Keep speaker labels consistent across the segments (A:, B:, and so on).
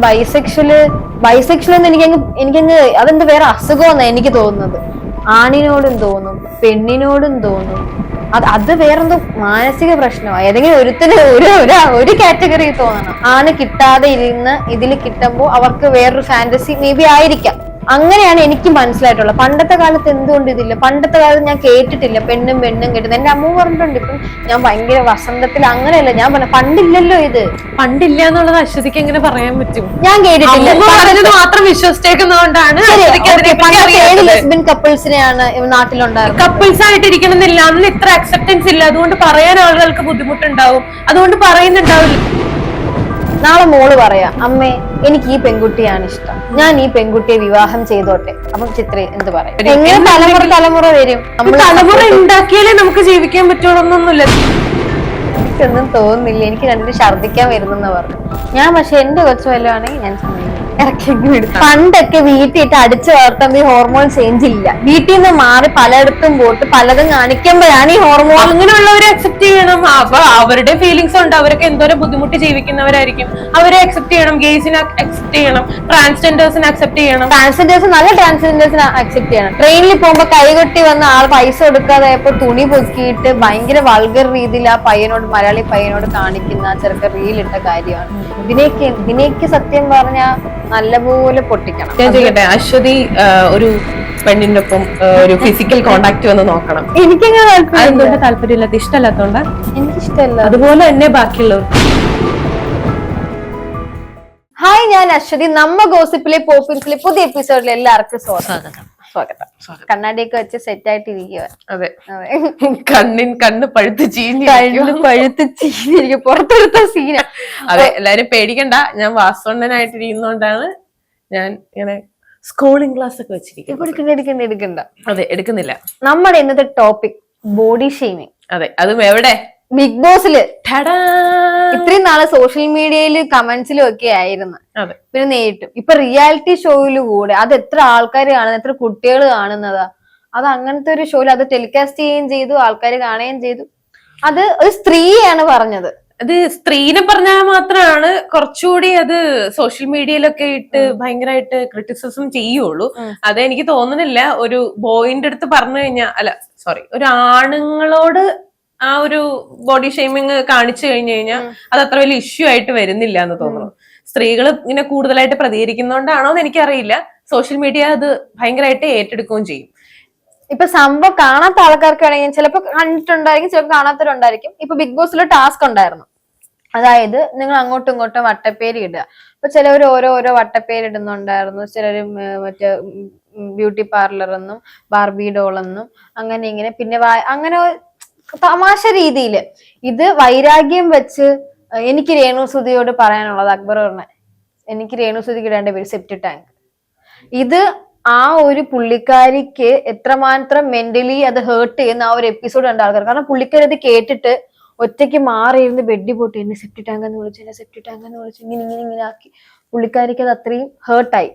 A: Bisexual bisexual എന്ന് എനിക്കങ്ങ് എനിക്കങ്ങ് അതെന്ത് വേറെ അസുഖമെന്നാ എനിക്ക് തോന്നുന്നത്. ആണിനോടും തോന്നും പെണ്ണിനോടും തോന്നും. അത് അത് വേറെന്തോ മാനസിക പ്രശ്നമാണ് ഏതെങ്കിലും ഒരുത്തിന് ഒരു ഒരു- ഒരു കാറ്റഗറി തോന്നണം. ആണ് കിട്ടാതെ ഇരുന്ന് ഇതിൽ കിട്ടുമ്പോൾ അവർക്ക് വേറൊരു ഫാന്റസി മേ ബി ആയിരിക്കാം. അങ്ങനെയാണ് എനിക്ക് മനസ്സിലായിട്ടുള്ളത്. പണ്ടത്തെ കാലത്ത് എന്തുകൊണ്ട് ഇതില്ല? പണ്ടത്തെ കാലത്ത് ഞാൻ കേട്ടിട്ടില്ല. പെണ്ണും പെണ്ണും കേട്ടത് എന്റെ അമ്മ പറഞ്ഞിട്ടുണ്ട്. ഇപ്പം ഞാൻ ഭയങ്കര വസന്തത്തിൽ അങ്ങനെയല്ല. ഞാൻ പറഞ്ഞ പണ്ടില്ലല്ലോ ഇത്.
B: പണ്ടില്ല എന്നുള്ളത് അശ്വതിക്ക് എങ്ങനെ പറയാൻ പറ്റും?
A: ഞാൻ കേട്ടിട്ടില്ല.
B: പറഞ്ഞത് മാത്രം വിശ്വസിച്ചേക്കുന്നതുകൊണ്ടാണ്.
A: ലെസ്ബിൻ കപ്പിൾസിനെയാണ് നാട്ടിലുണ്ടായിരുന്നത്.
B: കപ്പിൾസ് ആയിട്ടിരിക്കണമെന്നില്ല. അന്ന് ഇത്ര അക്സെപ്റ്റൻസ് ഇല്ല. അതുകൊണ്ട് പറയാൻ ആളുകൾക്ക് ബുദ്ധിമുട്ടുണ്ടാവും. അതുകൊണ്ട് പറയുന്നുണ്ടാവില്ല.
A: നാളെ മോൾ പറയാ അമ്മേ എനിക്ക് ഈ പെൺകുട്ടിയാണ് ഇഷ്ടം. ഞാൻ ഈ പെൺകുട്ടിയെ വിവാഹം ചെയ്തോട്ടെ. അപ്പം ചിത്ര എന്ത് പറയും? എങ്ങനെ തലമുറ തലമുറ വരും?
B: തലമുറ ഉണ്ടാക്കിയാലേ നമുക്ക് ജീവിക്കാൻ പറ്റുള്ളൊന്നൊന്നുമില്ല
A: എനിക്കൊന്നും തോന്നുന്നില്ല. എനിക്ക് രണ്ടും ഛർദ്ദിക്കാൻ വരുന്നെന്ന് പറഞ്ഞു ഞാൻ പക്ഷെ എന്റെ കൊച്ചു വല്ലതാണെങ്കിൽ ഞാൻ സമ്മതിക്കും. പണ്ടൊക്കെ വീട്ടിൽ ഇട്ട് അടിച്ചു വളർത്തുമ്പോ ഈ ഹോർമോൺ ചേഞ്ച് ഇല്ല. വീട്ടിൽ നിന്ന് മാറി പലയിടത്തും പോയിട്ട് പലതും കാണിക്കുമ്പോഴാണ് ഈ ഹോർമോൺ
B: അങ്ങനെയുള്ളവരെ അക്സെപ്റ്റ് ചെയ്യണം. അപ്പൊ അവരുടെ ഫീലിങ്സ് ഉണ്ട്. അവരൊക്കെ എന്തോരം ബുദ്ധിമുട്ട് ജീവിക്കുന്നവരായിരിക്കും. അവരെ അക്സെപ്റ്റ് ചെയ്യണം. ഗേസിനെ അക്സെപ്റ്റ് ചെയ്യണം. ട്രാൻസ്ജെൻഡേഴ്സിനെ അക്സെപ്റ്റ് ചെയ്യണം.
A: ട്രാൻസ്ജെൻഡേഴ്സ് നല്ല ട്രാൻസ്ജെൻഡേഴ്സിനെ അക്സെപ്റ്റ് ചെയ്യണം. ട്രെയിനിൽ പോകുമ്പോ കൈകൊട്ടി വന്ന ആൾ പൈസ കൊടുക്കാതായപ്പോ തുണി പൊക്കിയിട്ട് ഭയങ്കര വൾഗർ രീതിയിൽ ആ പയ്യനോട് മലയാളി പയ്യനോട് കാണിക്കുന്ന ചെറുക്ക റീലിട്ട കാര്യമാണ്. ഇതിനേക്ക് ഇതിനേക്ക് സത്യം പറഞ്ഞ നല്ലപോലെ പൊട്ടിക്കണം.
B: ഞാൻ ചോദിക്കട്ടെ അശ്വതി ഒരു പെണ്ണിന്റെ ഒപ്പം ഒരു ഫിസിക്കൽ കോണ്ടാക്ട് വന്ന് നോക്കണം.
A: എനിക്കങ്ങനെ
B: അതുകൊണ്ട് താല്പര്യമില്ലാത്ത ഇഷ്ടമല്ലാത്തോണ്ട്?
A: എനിക്കിഷ്ടമല്ല.
B: അതുപോലെ തന്നെ ബാക്കിയുള്ളവർ.
A: ഹായ് ഞാൻ അശ്വതി. നമ്മ ഗോസിപ്പിലെ പോപ്പിൻസിലെ പുതിയ എപ്പിസോഡിൽ എല്ലാവർക്കും സ്വാഗതം. സ്വാഗതം. കണ്ണാടിയൊക്കെ വെച്ച് സെറ്റ് ആയിട്ടിരിക്കുക
B: അതെ. കണ്ണിൻ കണ്ണ് പഴുത്ത് ചീഞ്ഞു
A: കണ്ണു പഴുത്ത് ചീഞ്ഞിരിക്കും. പുറത്തെടുത്ത സീന
B: അതെ എല്ലാരും പേടിക്കണ്ട. ഞാൻ വാസവണ്ണനായിട്ടിരിക്കുന്നോണ്ടാണ് ഞാൻ ഇങ്ങനെ സ്കൂളിംഗ് ക്ലാസ് ഒക്കെ വെച്ചിരിക്കുന്നത്.
A: എടുക്കണ്ട എടുക്കണ്ട എടുക്കണ്ട.
B: അതെ എടുക്കുന്നില്ല.
A: നമ്മുടെ ഇന്നത്തെ ടോപ്പിക് ബോഡി ഷെയ്മിങ്
B: അതെ അതും എവിടെ?
A: ബിഗ്
B: ബോസിൽ.
A: ഇത്രയും നാളെ സോഷ്യൽ മീഡിയയിൽ കമന്റ്സിലും ഒക്കെ ആയിരുന്നു. പിന്നെ നേരിട്ടും. ഇപ്പൊ റിയാലിറ്റി ഷോയിൽ കൂടെ അത് എത്ര ആൾക്കാർ കാണുന്നത് എത്ര കുട്ടികൾ കാണുന്നതാ. അത് അങ്ങനത്തെ ഒരു ഷോയിൽ അത് ടെലികാസ്റ്റ് ചെയ്യുകയും ചെയ്തു ആൾക്കാർ കാണുകയും ചെയ്തു. അത് ഒരു സ്ത്രീയാണ് പറഞ്ഞത്.
B: അത് സ്ത്രീനെ പറഞ്ഞാൽ മാത്രമാണ് കുറച്ചുകൂടി അത് സോഷ്യൽ മീഡിയയിലൊക്കെ ഇട്ട് ഭയങ്കരമായിട്ട് ക്രിറ്റിസിസം ചെയ്യുള്ളൂ.
A: അതെനിക്ക്
B: അത് എനിക്ക് തോന്നുന്നില്ല ഒരു ബോയിന്റെ അടുത്ത് പറഞ്ഞു കഴിഞ്ഞാൽ അല്ല സോറി ഒരു ആണുങ്ങളോട് ആ ഒരു ബോഡി ഷെയ്മിങ് കാണിച്ചു കഴിഞ്ഞു കഴിഞ്ഞാൽ അത് അത്ര വലിയ ഇഷ്യൂ ആയിട്ട് വരുന്നില്ല എന്ന് തോന്നുന്നു സ്ത്രീകൾ ഇങ്ങനെ കൂടുതലായിട്ട് പ്രതികരിക്കുന്നോണ്ടാണോ എന്ന് എനിക്കറിയില്ല. സോഷ്യൽ മീഡിയ അത് ഭയങ്കരമായിട്ട് ഏറ്റെടുക്കുകയും ചെയ്യും.
A: ഇപ്പൊ സംഭവം കാണാത്ത ആൾക്കാർക്കാണെങ്കിൽ ചിലപ്പോൾ കണ്ടിട്ടുണ്ടായിരിക്കും ചിലപ്പോൾ കാണാത്തവരുണ്ടായിരിക്കും. ഇപ്പൊ ബിഗ് ബോസിൽ ടാസ്ക് ഉണ്ടായിരുന്നു. അതായത് നിങ്ങൾ അങ്ങോട്ടും ഇങ്ങോട്ടും വട്ടപ്പേര് ഇടുക. അപ്പൊ ചിലവർ ഓരോ ഓരോ വട്ടപ്പേര് ഇടുന്നുണ്ടായിരുന്നു. ചിലർ മറ്റേ ബ്യൂട്ടി പാർലർ എന്നും ബാർബി ഡോൾ എന്നും അങ്ങനെ ഇങ്ങനെ. പിന്നെ അങ്ങനെ തമാശ രീതിയിൽ. ഇത് വൈരാഗ്യം വെച്ച് എനിക്ക് രേണുസുതിയോട് പറയാനുള്ളത് അക്ബർ പറഞ്ഞ എനിക്ക് രേണുസുതിക്ക് ഇടേണ്ട പേര് സെപ്റ്റി ടാങ്ക് ഇത് ആ ഒരു പുള്ളിക്കാരിക്ക് എത്രമാത്രം മെന്റലി അത് ഹേർട്ട് ചെയ്യുന്ന ആ ഒരു എപ്പിസോഡ് കണ്ട ആൾക്കാർ കാരണം പുള്ളിക്കാരി അത് കേട്ടിട്ട് ഒറ്റയ്ക്ക് മാറിയിരുന്ന് ബെഡി പോട്ട് എന്നെ സെപ്റ്റി ടാങ്ക് എന്ന് വിളിച്ചു എന്നെ സെപ്റ്റി ടാങ്ക് എന്ന് വിളിച്ചു ഇങ്ങനെ ഇങ്ങനെ ഇങ്ങനെ ആക്കി പുള്ളിക്കാരിക്ക് അത് അത്രയും ഹേർട്ടായി.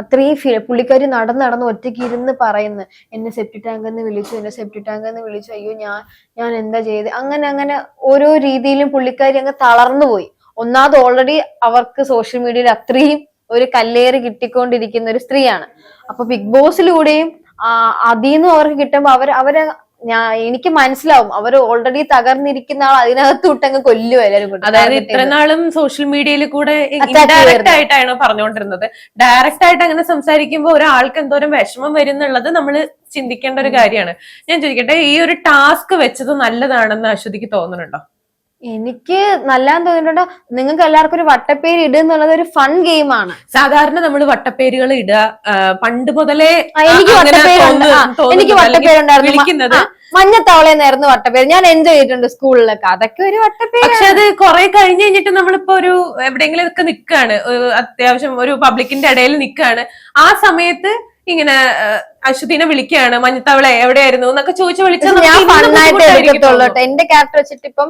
A: അത്രയും ഫീൽ പുള്ളിക്കാരി നടന്ന് നടന്ന് ഒറ്റയ്ക്ക് ഇരുന്ന് പറയുന്നു എന്നെ സെപ്റ്റി ടാങ്ക് എന്ന് വിളിച്ചു എന്നെ സെപ്റ്റി ടാങ്ക് എന്ന് വിളിച്ചു അയ്യോ ഞാൻ ഞാൻ എന്താ ചെയ്ത്? അങ്ങനെ അങ്ങനെ ഓരോ രീതിയിലും പുള്ളിക്കാരി അങ്ങ് തളർന്നു പോയി. ഒന്നാമത് ഓൾറെഡി അവർക്ക് സോഷ്യൽ മീഡിയയിൽ അത്രയും ഒരു കല്ലേറ് കിട്ടിക്കൊണ്ടിരിക്കുന്ന ഒരു സ്ത്രീയാണ്. അപ്പൊ ബിഗ് ബോസിലൂടെയും അതിൽ നിന്നും അവർക്ക് കിട്ടുമ്പോ അവർ അവരെ ഞാൻ എനിക്ക് മനസ്സിലാവും. അവർ ഓൾറെഡി തകർന്നിരിക്കുന്ന ആൾ അതിനകത്ത് വിട്ടങ്ങ് കൊല്ലും എല്ലാരും കൂടി.
B: അതായത്
A: target
B: ഇത്ര നാളും സോഷ്യൽ മീഡിയയിൽ കൂടെ
A: ഡയറക്റ്റ്.
B: ആയിട്ടാണ് പറഞ്ഞുകൊണ്ടിരുന്നത് ഡയറക്റ്റ് ആയിട്ട് അങ്ങനെ സംസാരിക്കുമ്പോൾ ഒരാൾക്ക് എന്തോരം വിഷമം വരും എന്നുള്ളത് നമ്മൾ ചിന്തിക്കേണ്ട ഒരു കാര്യമാണ്. ഞാൻ ചോദിക്കട്ടെ ഈ ഒരു ടാസ്ക് വെച്ചത് നല്ലതാണെന്ന് അശ്വതിക്ക് തോന്നുന്നുണ്ടോ?
A: എനിക്ക് നല്ലാന്ന് തോന്നിട്ടുണ്ടോ നിങ്ങൾക്ക് എല്ലാവർക്കും ഒരു വട്ടപ്പേര് ഇടുക എന്നുള്ളത് ഒരു ഫൺ ഗെയിമാണ്
B: സാധാരണ നമ്മൾ വട്ടപ്പേരുകൾ ഇടുക പണ്ട് മുതലേ
A: എനിക്ക് വട്ടപ്പേരുണ്ടായിരുന്നു.
B: വിളിക്കുന്നത്
A: ആ, മഞ്ഞത്തവളയെന്നായിരുന്നു വട്ടപ്പേര്. ഞാൻ എൻജോയ് ചെയ്തിട്ടുണ്ട് സ്കൂളിലൊക്കെ? അതൊക്കെ ഒരു വട്ടപ്പേര്
B: പക്ഷെ അത് കുറെ കഴിഞ്ഞ് കഴിഞ്ഞിട്ട് നമ്മളിപ്പോ ഒരു എവിടെയെങ്കിലും ഒക്കെ നിൽക്കാണ് അത്യാവശ്യം ഒരു പബ്ലിക്കിന്റെ ഇടയിൽ നിൽക്കാണ് ആ സമയത്ത് ഇങ്ങനെ അശ്വതിനെ വിളിക്കുകയാണ്. മഞ്ഞത്തവളെ എവിടെയായിരുന്നു? എന്നൊക്കെ ചോദിച്ചു വിളിച്ചാൽ
A: ഞാൻ ഫണ്ണായിട്ട് എടുക്കത്തുള്ളൂ എന്റെ ക്യാരക്ടർ വെച്ചിട്ട് ഇപ്പം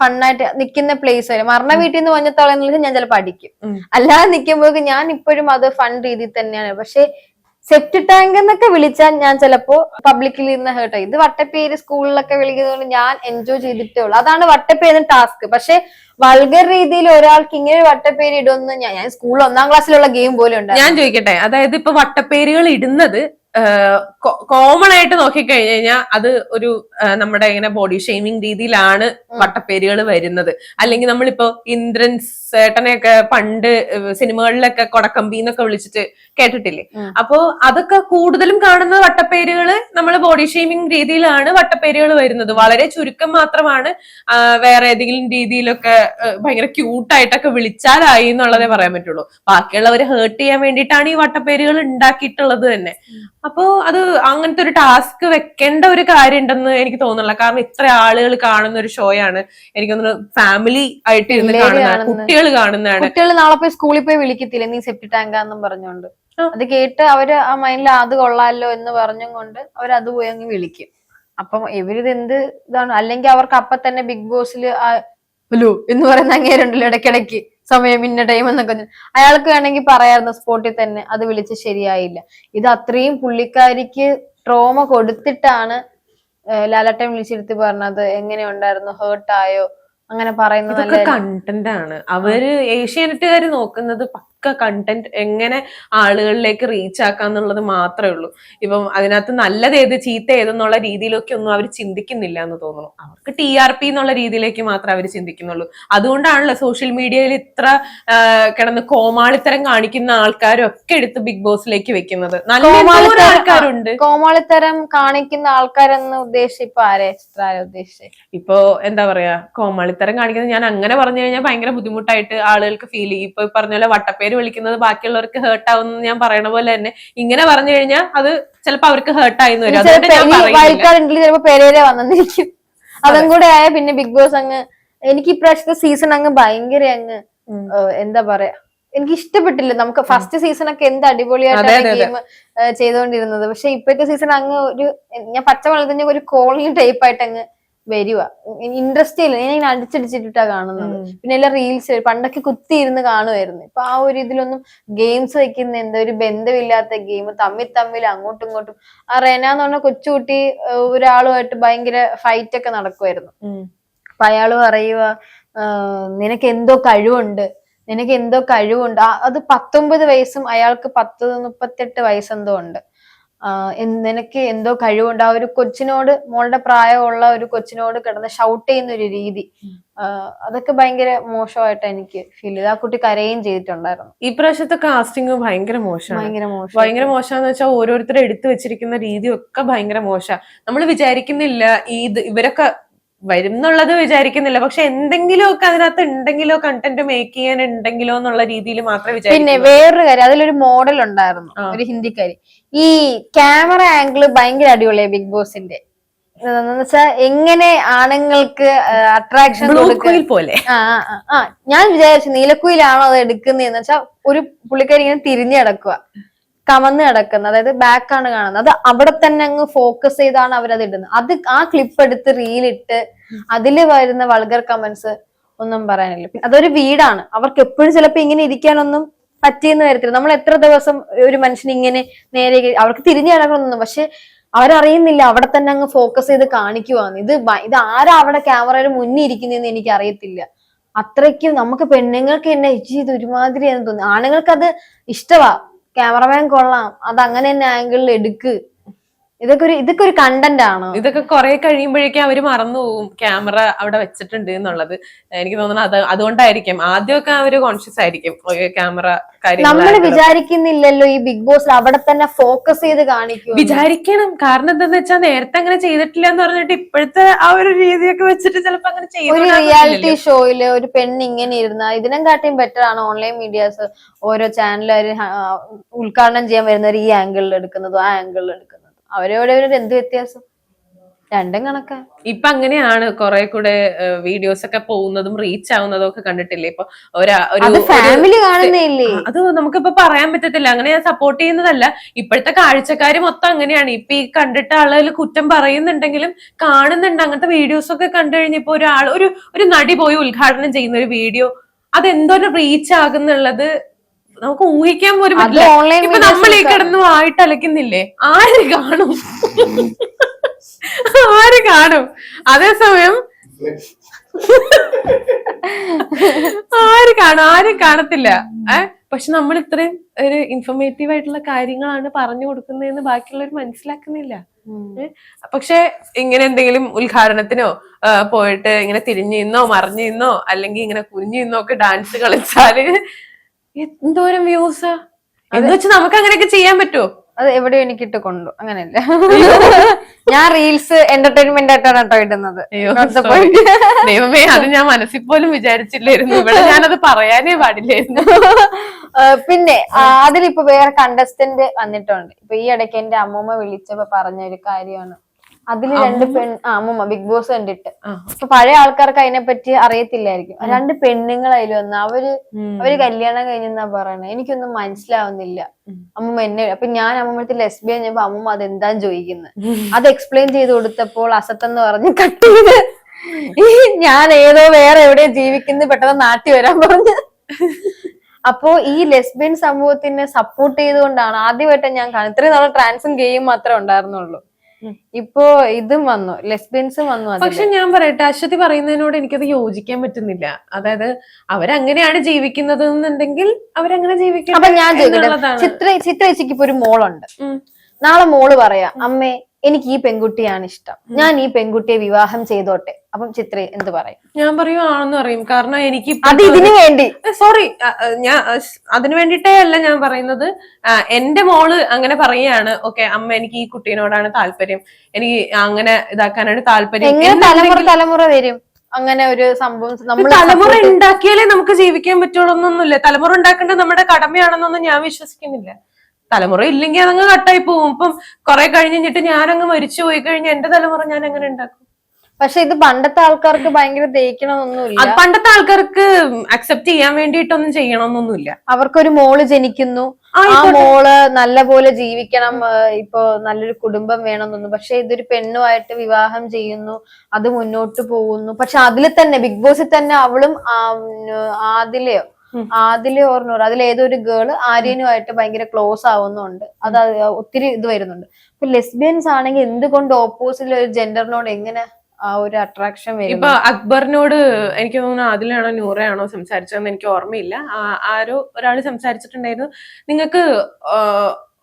A: ഫണ്ണായിട്ട് നിൽക്കുന്ന പ്ലേസ് വരെ. മരണ വീട്ടിൽ നിന്ന് മഞ്ഞത്തോളം എന്നുള്ളത് ഞാൻ ചിലപ്പോൾ അടിക്കും. അല്ലാതെ നിൽക്കുമ്പോഴേക്കും ഞാൻ ഇപ്പോഴും അത് ഫൺ രീതിയിൽ തന്നെയാണ്. പക്ഷെ സെപ്റ്റ് ടാങ്ക് എന്നൊക്കെ വിളിച്ചാൽ ഞാൻ ചിലപ്പോ പബ്ലിക്കിൽ നിന്ന് ഹേർട്ട് ഇത് വട്ടപ്പേര് സ്കൂളിലൊക്കെ വിളിക്കുന്നതുകൊണ്ട് ഞാൻ എൻജോയ് ചെയ്തിട്ടേ ഉള്ളൂ. അതാണ് വട്ടപ്പേര് ടാസ്ക് പക്ഷെ വൾഗർ രീതിയിൽ ഒരാൾക്ക് ഇങ്ങനെ ഒരു വട്ടപ്പേര് ഇടുമെന്ന് ഞാൻ സ്കൂളിൽ ഒന്നാം ക്ലാസ്സിലുള്ള ഗെയിം പോലെ ഉണ്ട്
B: ഞാൻ ചോദിക്കട്ടെ അതായത് ഇപ്പൊ വട്ടപ്പേരുകൾ ഇടുന്നത് കോമൺ ആയിട്ട് നോക്കിക്കഴിഞ്ഞു കഴിഞ്ഞാൽ അത് ഒരു നമ്മുടെ ഇങ്ങനെ ബോഡി ഷെയ്മിങ് രീതിയിലാണ് വട്ടപ്പേരുകൾ വരുന്നത്. അല്ലെങ്കിൽ നമ്മളിപ്പോ ഇന്ദ്രൻ സേട്ടനെയൊക്കെ പണ്ട് സിനിമകളിലൊക്കെ കൊടക്കമ്പി എന്നൊക്കെ വിളിച്ചിട്ട് കേട്ടിട്ടില്ലേ. അപ്പോ അതൊക്കെ കൂടുതലും കാണുന്ന വട്ടപ്പേരുകൾ നമ്മൾ ബോഡി ഷെയ്മിങ് രീതിയിലാണ് വട്ടപ്പേരുകൾ വരുന്നത്. വളരെ ചുരുക്കം മാത്രമാണ് വേറെ ഏതെങ്കിലും രീതിയിലൊക്കെ ഭയങ്കര ക്യൂട്ടായിട്ടൊക്കെ വിളിച്ചാലായി എന്നുള്ളതേ പറയാൻ പറ്റുള്ളൂ. ബാക്കിയുള്ളവരെ ഹേർട്ട് ചെയ്യാൻ വേണ്ടിയിട്ടാണ് ഈ വട്ടപ്പേരുകൾ ഉണ്ടാക്കിയിട്ടുള്ളത് തന്നെ. അപ്പോ അത് അങ്ങനത്തെ ഒരു ടാസ്ക് വെക്കേണ്ട ഒരു കാര്യം ഉണ്ടെന്ന് എനിക്ക് തോന്നുന്നില്ല. കാരണം ഇത്ര ആളുകൾ കാണുന്ന ഒരു ഷോയാണ്. എനിക്ക് തോന്നുന്നു ഫാമിലി ആയിട്ട് ഇരുന്ന് കാണുന്ന. കുട്ടികൾ കാണുന്നതാണ്.
A: കുട്ടികൾ നാളെ പോയി സ്കൂളിൽ പോയി വിളിക്കത്തില്ല? നീ സെപ്റ്റി ടാങ്കാന്നും
B: പറഞ്ഞുകൊണ്ട്
A: അത് കേട്ട് അവർ ആ മൈൻഡിൽ അത് കൊള്ളാലോ എന്ന് പറഞ്ഞും കൊണ്ട് അവർ അത് പോയി അങ്ങ് വിളിക്കും. അപ്പം ഇവരിത് എന്ത് ഇതാണ്? അല്ലെങ്കിൽ അവർക്ക് അപ്പൊ തന്നെ ബിഗ് ബോസിൽ ഹലോ എന്ന് പറയുന്ന അങ്ങേരുണ്ടല്ലോ ഇടയ്ക്കിടയ്ക്ക്. സമയം ഇന്ന ടൈം എന്നൊക്കെ അയാൾക്ക് വേണമെങ്കിൽ പറയായിരുന്നു സ്പോട്ടിൽ തന്നെ. അത് വിളിച്ച് ശരിയായില്ല. ഇത് അത്രയും പുള്ളിക്കാരിക്ക് ട്രോമ കൊടുത്തിട്ടാണ് ലാലട്ടൻ വിളിച്ചിരുത്തി പറഞ്ഞത്. എങ്ങനെ ഉണ്ടായിരുന്നു? ഹേർട്ട് ആയോ? അങ്ങനെ പറയുന്നത്
B: കണ്ടന്റ് ആണ്. അവർ ഏഷ്യാനെറ്റുകാർ നോക്കുന്നത് പക്ക കണ്ടന്റ് എങ്ങനെ ആളുകളിലേക്ക് റീച്ച് ആക്കാന്നുള്ളത് മാത്രമേ ഉള്ളൂ. ഇപ്പം അതിനകത്ത് നല്ലത് ഏത് ചീത്ത ഏതെന്നുള്ള രീതിയിലൊക്കെ ഒന്നും അവർ ചിന്തിക്കുന്നില്ല എന്ന് തോന്നുന്നു. അവർക്ക് ടി ആർ പി എന്നുള്ള രീതിയിലേക്ക് മാത്രമേ അവർ ചിന്തിക്കുന്നുള്ളൂ. അതുകൊണ്ടാണല്ലോ സോഷ്യൽ മീഡിയയിൽ ഇത്ര കിടന്ന് കോമാളിത്തരം കാണിക്കുന്ന ആൾക്കാരും ഒക്കെ എടുത്ത് ബിഗ് ബോസിലേക്ക് വെക്കുന്നത്. നല്ല ആൾക്കാരുണ്ട്.
A: കോമാളിത്തരം കാണിക്കുന്ന ആൾക്കാരെന്ന് ഉദ്ദേശിച്ച് ഇപ്പൊ ആരെ
B: ഇപ്പോ എന്താ പറയാ കോമാളിത്തരം കാണിക്കുന്നത് ഞാൻ അങ്ങനെ പറഞ്ഞു കഴിഞ്ഞാൽ ഭയങ്കര ബുദ്ധിമുട്ടായിട്ട് ആളുകൾക്ക് ഫീൽ ചെയ്യും. ഇപ്പൊ പറഞ്ഞ പോലെ വട്ടപ്പേര് വിളിക്കുന്നത് ബാക്കിയുള്ളവർക്ക് ഹേർട്ട് ആവും ഞാൻ പറയണ പോലെ തന്നെ. ഇങ്ങനെ പറഞ്ഞു കഴിഞ്ഞാൽ അത് ചിലപ്പോ അവർക്ക് ഹേർട്ട് ആയി എന്ന് വരും. അതുകൊണ്ട് ഞാൻ പറയുന്നില്ല.
A: വൈൽഡ്കാർഡ് ഉണ്ടെങ്കിൽ ചിലപ്പോ പെരേരെ വന്നിരിക്കും അതും. കൂടെ ആയ പിന്നെ ബിഗ് ബോസ് അങ്ങ് എനിക്ക് ഇപ്രാവശ്യത്തെ സീസൺ അങ്ങ് ഭയങ്കര അങ്ങ് എന്താ പറയാ എനിക്ക് ഇഷ്ടപ്പെട്ടില്ല. നമുക്ക് ഫസ്റ്റ് സീസൺ ഒക്കെ എന്ത്
B: അടിപൊളിയായിട്ട്
A: അടിപൊളിയായിട്ടാണ്. ഗെയിം ചെയ്തുകൊണ്ടിരുന്നത് പക്ഷെ ഇപ്പോഴത്തെ സീസൺ അങ്ങ് ഒരു ഞാൻ പച്ച വെള്ളത്തിന്റെ ഒരു കോളനി ടൈപ്പ് ആയിട്ട് അങ്ങ് വരുക ഇൻട്രസ്റ്റ് ഇല്ല. ഞാൻ ഇങ്ങനെ അടിച്ചടിച്ചിട്ടാ കാണുന്നത്. പിന്നെ എല്ലാം റീൽസ് പണ്ടൊക്കെ കുത്തി ഇരുന്ന് കാണുമായിരുന്നു ഇപ്പൊ ആ ഒരു ഇതിലൊന്നും ഗെയിംസ് വെക്കുന്ന എന്താ ഒരു ബന്ധമില്ലാത്ത ഗെയിം തമ്മിൽ തമ്മിൽ അങ്ങോട്ടും ഇങ്ങോട്ടും. ആ റെന എന്ന് പറഞ്ഞ കൊച്ചുകുട്ടി ഒരാളുമായിട്ട് ഭയങ്കര ഫൈറ്റ് ഒക്കെ നടക്കുമായിരുന്നു. അപ്പൊ അയാൾ പറയുക നിനക്ക് എന്തോ കഴിവുണ്ട്. നിനക്ക് എന്തോ കഴിവുണ്ട് അത് പത്തൊമ്പത് വയസ്സും അയാൾക്ക് പത്ത് മുപ്പത്തെട്ട് വയസ്സെന്തോ ഉണ്ട്. നിനക്ക് എന്തോ കഴിവുണ്ട്. ആ ഒരു കൊച്ചിനോട് മോളുടെ പ്രായമുള്ള ഒരു കൊച്ചിനോട് കിടന്ന് ഷൗട്ട് ചെയ്യുന്ന ഒരു രീതി. അതൊക്കെ ഭയങ്കര മോശമായിട്ട് എനിക്ക് ഫീൽ ചെയ്തു. ആ കുട്ടി കരയും ചെയ്തിട്ടുണ്ടായിരുന്നു.
B: ഈ പ്രാവശ്യത്തെ കാസ്റ്റിംഗ് ഭയങ്കര മോശമാണ്.
A: ഭയങ്കര മോശം.
B: ഭയങ്കര മോശമെന്ന് വെച്ചാൽ ഓരോരുത്തരും എടുത്തു വെച്ചിരിക്കുന്ന രീതി ഒക്കെ ഭയങ്കര മോശ. നമ്മൾ വിചാരിക്കുന്നില്ല ഈ ഇവരൊക്കെ വരും എന്നുള്ളത് വിചാരിക്കുന്നില്ല. പക്ഷെ എന്തെങ്കിലും ഒക്കെ അതിനകത്ത് ഉണ്ടെങ്കിലോ കണ്ടന്റ് മേക്ക് ചെയ്യാൻ ഉണ്ടെങ്കിലോ എന്നുള്ള രീതിയിൽ മാത്രമേ
A: പിന്നെ വേറൊരു കാര്യം. അതിലൊരു മോഡൽ ഉണ്ടായിരുന്നു. ഒരു ഹിന്ദിക്കാരി. ഈ ക്യാമറ ആംഗിൾ ഭയങ്കര അടിപൊളിയായി ബിഗ് ബോസിന്റെ. എന്നുവെച്ചാൽ എങ്ങനെ ആണുങ്ങൾക്ക് അട്രാക്ഷൻ
B: പോലെ.
A: ആ ഞാൻ വിചാരിച്ചു നീലക്കുയിലാണോ അത് എടുക്കുന്നതെന്ന് വെച്ചാൽ ഒരു പുള്ളിക്കാരി ഇങ്ങനെ തിരിഞ്ഞു കിടക്കുക കമന്ന് കിടക്കുന്നത് അതായത് ബാക്കാണ് കാണുന്നത് അത് അവിടെ തന്നെ അങ്ങ് ഫോക്കസ് ചെയ്താണ് അവരത് ഇടുന്നത് അത് ആ ക്ലിപ്പ് എടുത്ത് റീലിട്ട് അതിൽ വരുന്ന വൾഗർ കമന്റ്സ് ഒന്നും പറയാനില്ല. അതൊരു വീടാണ്. അവർക്ക് എപ്പോഴും ചിലപ്പോ ഇങ്ങനെ ഇരിക്കാനൊന്നും പറ്റിയെന്ന് വരത്തില്ല. നമ്മൾ എത്ര ദിവസം ഒരു മനുഷ്യൻ ഇങ്ങനെ നേരെ അവർക്ക് തിരിഞ്ഞു കിടക്കണമെന്നു പക്ഷെ അവരറിയുന്നില്ല. അവിടെ തന്നെ അങ്ങ് ഫോക്കസ് ചെയ്ത് കാണിക്കുവാന്ന് ഇത് ഇത് ആരാ അവിടെ ക്യാമറയുടെ മുന്നിൽ ഇരിക്കുന്നതെന്ന് എനിക്ക് അറിയത്തില്ല അത്രയ്ക്കും നമുക്ക് പെണ്ണുങ്ങൾക്ക് എന്നെ ഇത് ഒരുമാതിരി എന്ന് തോന്നുന്നു. ആണുങ്ങൾക്ക് അത് ഇഷ്ടവാ ക്യാമറമാൻ കൊള്ളാം. അത് അങ്ങനെ തന്നെ ആംഗിളിൽ എടുക്ക്. ഇതൊക്കെ ഒരു ഇതൊക്കെ ഒരു കണ്ടന്റ് ആണോ.
B: ഇതൊക്കെ കുറെ കഴിയുമ്പോഴേക്കും അവർ മറന്നു പോകും ക്യാമറ അവിടെ വെച്ചിട്ടുണ്ട് എന്നുള്ളത്. എനിക്ക് തോന്നുന്നു അത് അതുകൊണ്ടായിരിക്കും. ആദ്യമൊക്കെ അവർ കോൺഷ്യസ് ആയിരിക്കും. ക്യാമറ
A: നമ്മൾ വിചാരിക്കുന്നില്ലല്ലോ ഈ ബിഗ് ബോസ് അവിടെ തന്നെ ഫോക്കസ് ചെയ്ത് കാണിക്കും
B: വിചാരിക്കണം. കാരണം എന്താന്ന് വെച്ചാൽ നേരത്തെ അങ്ങനെ ചെയ്തിട്ടില്ല എന്ന് പറഞ്ഞിട്ട് ഇപ്പോഴത്തെ ആ ഒരു രീതിയൊക്കെ വെച്ചിട്ട് ചിലപ്പോ അങ്ങനെ
A: ഒരു
B: ചെയ്യുന്നു
A: റിയാലിറ്റി ഷോയിൽ ഒരു പെണ്ണ് ഇങ്ങനെ ഇരുന്ന ഇതിനും കാട്ടിയും ബെറ്റർ ആണ്. ഓൺലൈൻ മീഡിയാസ് ഓരോ ചാനലുകാർ ഉദ്ഘാടനം ചെയ്യാൻ വരുന്നവർ ഈ ആംഗിളിൽ എടുക്കുന്നതും ആ ആംഗിളിൽ എടുക്കുന്നതും. അവരോട് ഒരു എന്ത് വ്യത്യാസം? രണ്ടും കണക്കാ.
B: ഇപ്പൊ അങ്ങനെയാണ് കുറെ കൂടെ വീഡിയോസ് ഒക്കെ പോകുന്നതും റീച്ച് ആവുന്നതും ഒക്കെ കണ്ടിട്ടില്ലേ? ഇപ്പൊ ഒരു
A: ഫാമിലി കാണുന്നില്ലേ
B: അത് നമുക്കിപ്പോ പറയാൻ പറ്റത്തില്ല. അങ്ങനെ ഞാൻ സപ്പോർട്ട് ചെയ്യുന്നതല്ല. ഇപ്പോഴത്തെ കാഴ്ചക്കാര് മൊത്തം അങ്ങനെയാണ്. ഇപ്പൊ ഈ കണ്ടിട്ട ആളുകൾ കുറ്റം പറയുന്നുണ്ടെങ്കിലും കാണുന്നുണ്ട്. അങ്ങനത്തെ വീഡിയോസ് ഒക്കെ കണ്ടു കഴിഞ്ഞപ്പോ ഒരാൾ ഒരു ഒരു നടി പോയി ഉദ്ഘാടനം ചെയ്യുന്ന ഒരു വീഡിയോ അത് എന്തോരം റീച്ച് ആകുന്നുള്ളത് നമുക്ക് ഊഹിക്കാൻ പോലും പറ്റില്ല. ഇപ്പൊ നമ്മൾ ഈ കിടന്ന് ആയിട്ട് അലക്കുന്നില്ലേ ആര് കാണും? ആര് കാണും? അതേസമയം ആര് കാണും? ആരും കാണത്തില്ല. ഏ? പക്ഷെ നമ്മൾ ഇത്രയും ഒരു ഇൻഫോർമേറ്റീവ് ആയിട്ടുള്ള കാര്യങ്ങളാണ് പറഞ്ഞു കൊടുക്കുന്നതെന്ന് ബാക്കിയുള്ളവർ മനസ്സിലാക്കുന്നില്ല? പക്ഷെ ഇങ്ങനെ എന്തെങ്കിലും ഉദ്ഘാടനത്തിനോ പോയിട്ട് ഇങ്ങനെ തിരിഞ്ഞു നിന്നോ മറിഞ്ഞു നിന്നോ അല്ലെങ്കിൽ ഇങ്ങനെ കുനിഞ്ഞു നിന്നോ ഒക്കെ ഡാൻസ് കളിച്ചാൽ എന്തോരം വ്യൂസ്? എന്ന് വെച്ച് നമുക്ക് അങ്ങനെയൊക്കെ ചെയ്യാൻ പറ്റുമോ
A: അത് എവിടെയോ എനിക്ക് ഇട്ട് കൊണ്ടു. അങ്ങനെയല്ല. ഞാൻ റീൽസ് എന്റർടൈൻമെന്റ് ആയിട്ടാണ് കേട്ടോ ഇടുന്നത്.
B: ദൈവമേ അത് ഞാൻ മനസ്സിൽ പോലും വിചാരിച്ചില്ലായിരുന്നു. ഇവിടെ ഞാനത് പറയാനേ പാടില്ലായിരുന്നു.
A: പിന്നെ അതിലിപ്പോ വേറെ കണ്ടസ്റ്റന്റ് വന്നിട്ടുണ്ട്. ഇപ്പൊ ഈ ഇടയ്ക്ക് എന്റെ അമ്മൂമ്മ വിളിച്ചപ്പോ പറഞ്ഞ ഒരു കാര്യമാണ്. അതിൽ രണ്ട് പെൺ ആ, അമ്മമ്മ ബിഗ് ബോസ് കണ്ടിട്ട്. പഴയ ആൾക്കാർക്ക് അതിനെ പറ്റി അറിയത്തില്ലായിരിക്കും രണ്ട് പെണ്ണുങ്ങളായാലും വന്ന് അവർ അവർ കല്യാണം കഴിഞ്ഞെന്നാ പറയണേ. എനിക്കൊന്നും മനസ്സിലാവുന്നില്ല. അമ്മമ്മ എന്നെ അപ്പൊ ഞാൻ അമ്മൂമ്മടുത്ത് ലെസ്ബിയൻ ഞാൻ അത് അതെന്താന്ന് ചോദിക്കുന്നത് അത് എക്സ്പ്ലെയിൻ ചെയ്ത് കൊടുത്തപ്പോൾ അസത്തെന്ന് പറഞ്ഞ് കട്ട് ചെയ്ത് ഈ ഞാൻ ഏതോ വേറെ എവിടെയോ ജീവിക്കുന്നത് പെട്ടെന്ന് നാട്ടി വരാൻ പറഞ്ഞു. അപ്പോ ഈ ലെസ്ബിയൻ സമൂഹത്തിനെ സപ്പോർട്ട് ചെയ്തുകൊണ്ടാണ് ആദ്യമായിട്ട് ഞാൻ കാണുന്നത് ഇത്രയും നാളെ ട്രാൻസും ഗെയും മാത്രമേ ഉണ്ടായിരുന്നുള്ളൂ. ഇപ്പോ ഇതും വന്നു ലെസ്ബിയൻസും വന്നു
B: പക്ഷെ ഞാൻ പറയട്ടെ അശ്വതി പറയുന്നതിനോട് എനിക്കത് യോജിക്കാൻ പറ്റുന്നില്ല. അതായത് അവരങ്ങനെയാണ് ജീവിക്കുന്നത് എന്നുണ്ടെങ്കിൽ അവരങ്ങനെ ജീവിക്കണം
A: അപ്പൊ ഞാൻ ചിത്ര ചിത്രേച്ചിക്ക് ഇപ്പൊ ഒരു മോളുണ്ട്. നാളെ മോൾ പറയാ അമ്മേ എനിക്ക് ഈ പെൺകുട്ടിയാണ് ഇഷ്ടം. ഞാൻ ഈ പെൺകുട്ടിയെ വിവാഹം ചെയ്തോട്ടെ. അപ്പം ചിത്ര എന്ത് പറയും?
B: ഞാൻ പറയും ആണെന്ന് പറയും. കാരണം എനിക്ക്
A: അത് ഇതിനു വേണ്ടി.
B: സോറി ഞാൻ അതിനു വേണ്ടിയിട്ടേ അല്ല ഞാൻ പറയുന്നത്. എന്റെ മോൾ അങ്ങനെ പറയുകയാണ് ഓക്കെ അമ്മ എനിക്ക് ഈ കുട്ടീനോടാണ് താല്പര്യം. എനിക്ക് അങ്ങനെ ഇതാക്കാനാണ് താല്പര്യം.
A: തലമുറ തലമുറ വരും. അങ്ങനെ ഒരു സംഭവം
B: തലമുറ ഉണ്ടാക്കിയാലേ നമുക്ക് ജീവിക്കാൻ പറ്റുള്ളൂ എന്നൊന്നുമില്ല തലമുറ ഉണ്ടാക്കേണ്ടത് നമ്മുടെ കടമയാണെന്നൊന്നും ഞാൻ വിശ്വസിക്കുന്നില്ല. തലമുറ ഇല്ലെങ്കിൽ അതങ്ങ് കട്ടായി പോകും ഇപ്പം കുറെ കഴിഞ്ഞിട്ട് കഴിഞ്ഞിട്ട് ഞാനങ്ങ് മരിച്ചു പോയി കഴിഞ്ഞാൽ എന്റെ തലമുറ ഞാൻ എങ്ങനെ ഉണ്ടാക്കും.
A: പക്ഷെ ഇത് പണ്ടത്തെ ആൾക്കാർക്ക് ഭയങ്കര ദഹിക്കണമെന്നൊന്നുമില്ല
B: അത് പണ്ടത്തെ ആൾക്കാർക്ക് അക്സെപ്റ്റ് ചെയ്യാൻ വേണ്ടിയിട്ടൊന്നും ചെയ്യണമെന്നൊന്നുമില്ല
A: അവർക്കൊരു മോൾ ജനിക്കുന്നു. ആ. മോൾ നല്ല പോലെ ജീവിക്കണം ഇപ്പൊ നല്ലൊരു കുടുംബം വേണമെന്നൊന്നും. പക്ഷെ ഇതൊരു പെണ്ണുമായിട്ട് വിവാഹം ചെയ്യുന്നു അത് മുന്നോട്ട് പോകുന്നു. പക്ഷെ അതിൽ തന്നെ ബിഗ് ബോസിൽ തന്നെ അവളും ആദിലെയോ. ആദിലെ ഓർമ്മ അതിൽ ഏതൊരു ഒരു ഗേൾ ആര്യനുമായിട്ട് ഭയങ്കര ക്ലോസ് ആവുന്നുണ്ട്. അത് അത് ഒത്തിരി ഇത് വരുന്നുണ്ട്. ഇപ്പൊ ലെസ്ബിയൻസ് ആണെങ്കിൽ എന്തുകൊണ്ട് ഓപ്പോസിറ്റ് ഒരു ജെൻഡറിനോട് എങ്ങനെ ആ ഒരു അട്രാക്ഷൻ വരും
B: ഇപ്പൊ അക്ബറിനോട് എനിക്ക് തോന്നുന്നു അതിലാണോ നൂറയാണോ സംസാരിച്ചതെന്ന് എനിക്ക് ഓർമ്മയില്ല. ആരോ ഒരാൾ സംസാരിച്ചിട്ടുണ്ടായിരുന്നു. നിങ്ങൾക്ക്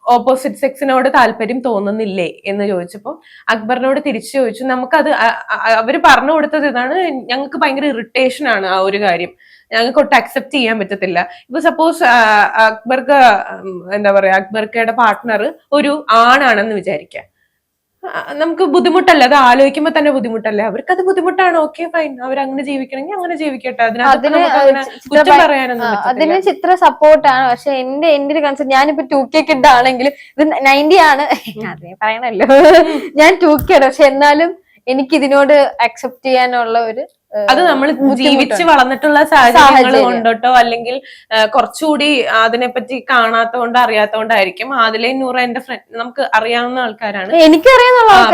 B: ഓപ്പോസിറ്റ് സെക്സിനോട് താല്പര്യം തോന്നുന്നില്ലേ? എന്ന് ചോദിച്ചപ്പോൾ അക്ബറിനോട് തിരിച്ചു ചോദിച്ചു. നമുക്കത് അ- അ- അവർ പറഞ്ഞു കൊടുത്തത് ഇതാണ്. ഞങ്ങൾക്ക് ഭയങ്കര ഇറിറ്റേഷൻ ആണ് ആ ഒരു കാര്യം. ഞങ്ങൾക്ക് ഒട്ട് അക്സെപ്റ്റ് ചെയ്യാൻ പറ്റത്തില്ല. ഇപ്പൊ സപ്പോസ് അക്ബർക്ക് എന്താ പറയാ അക്ബർക്കയുടെ പാർട്ട്ണർ ഒരു ആണാണെന്ന് വിചാരിക്കാം. നമുക്ക് ബുദ്ധിമുട്ടല്ലേ അത് ആലോചിക്കുമ്പോ തന്നെ ബുദ്ധിമുട്ടല്ലേ? അവർക്ക് അത് ബുദ്ധിമുട്ടാണ് ഓക്കെ ഫൈൻ അവർ അങ്ങനെ ജീവിക്കണമെങ്കിൽ അങ്ങനെ ജീവിക്കട്ടെ.
A: അതിന് ചിത്ര. അതിന് സപ്പോർട്ടാണ്. പക്ഷെ എന്റെ എന്റെ ഒരു കൺസെപ്റ്റ് ഞാനിപ്പോ ടു കെ കിഡ് ആണെങ്കിലും ഇത് നയന്റി ആണ്. അതെ പറയണല്ലോ. ഞാൻ ടു കെ ആണ്. പക്ഷെ എന്നാലും എനിക്ക് ഇതിനോട് അക്സെപ്റ്റ് ചെയ്യാനുള്ള ഒരു
B: അത് നമ്മൾ ജീവിച്ച് വളർന്നിട്ടുള്ള സാഹചര്യങ്ങൾ കൊണ്ടോട്ടോ അല്ലെങ്കിൽ കുറച്ചുകൂടി അതിനെപ്പറ്റി കാണാത്തോണ്ട് അറിയാത്തോണ്ടായിരിക്കും ആദിലെ നൂറ എന്റെ ഫ്രണ്ട് നമുക്ക് അറിയാവുന്ന ആൾക്കാരാണ്.
A: എനിക്ക്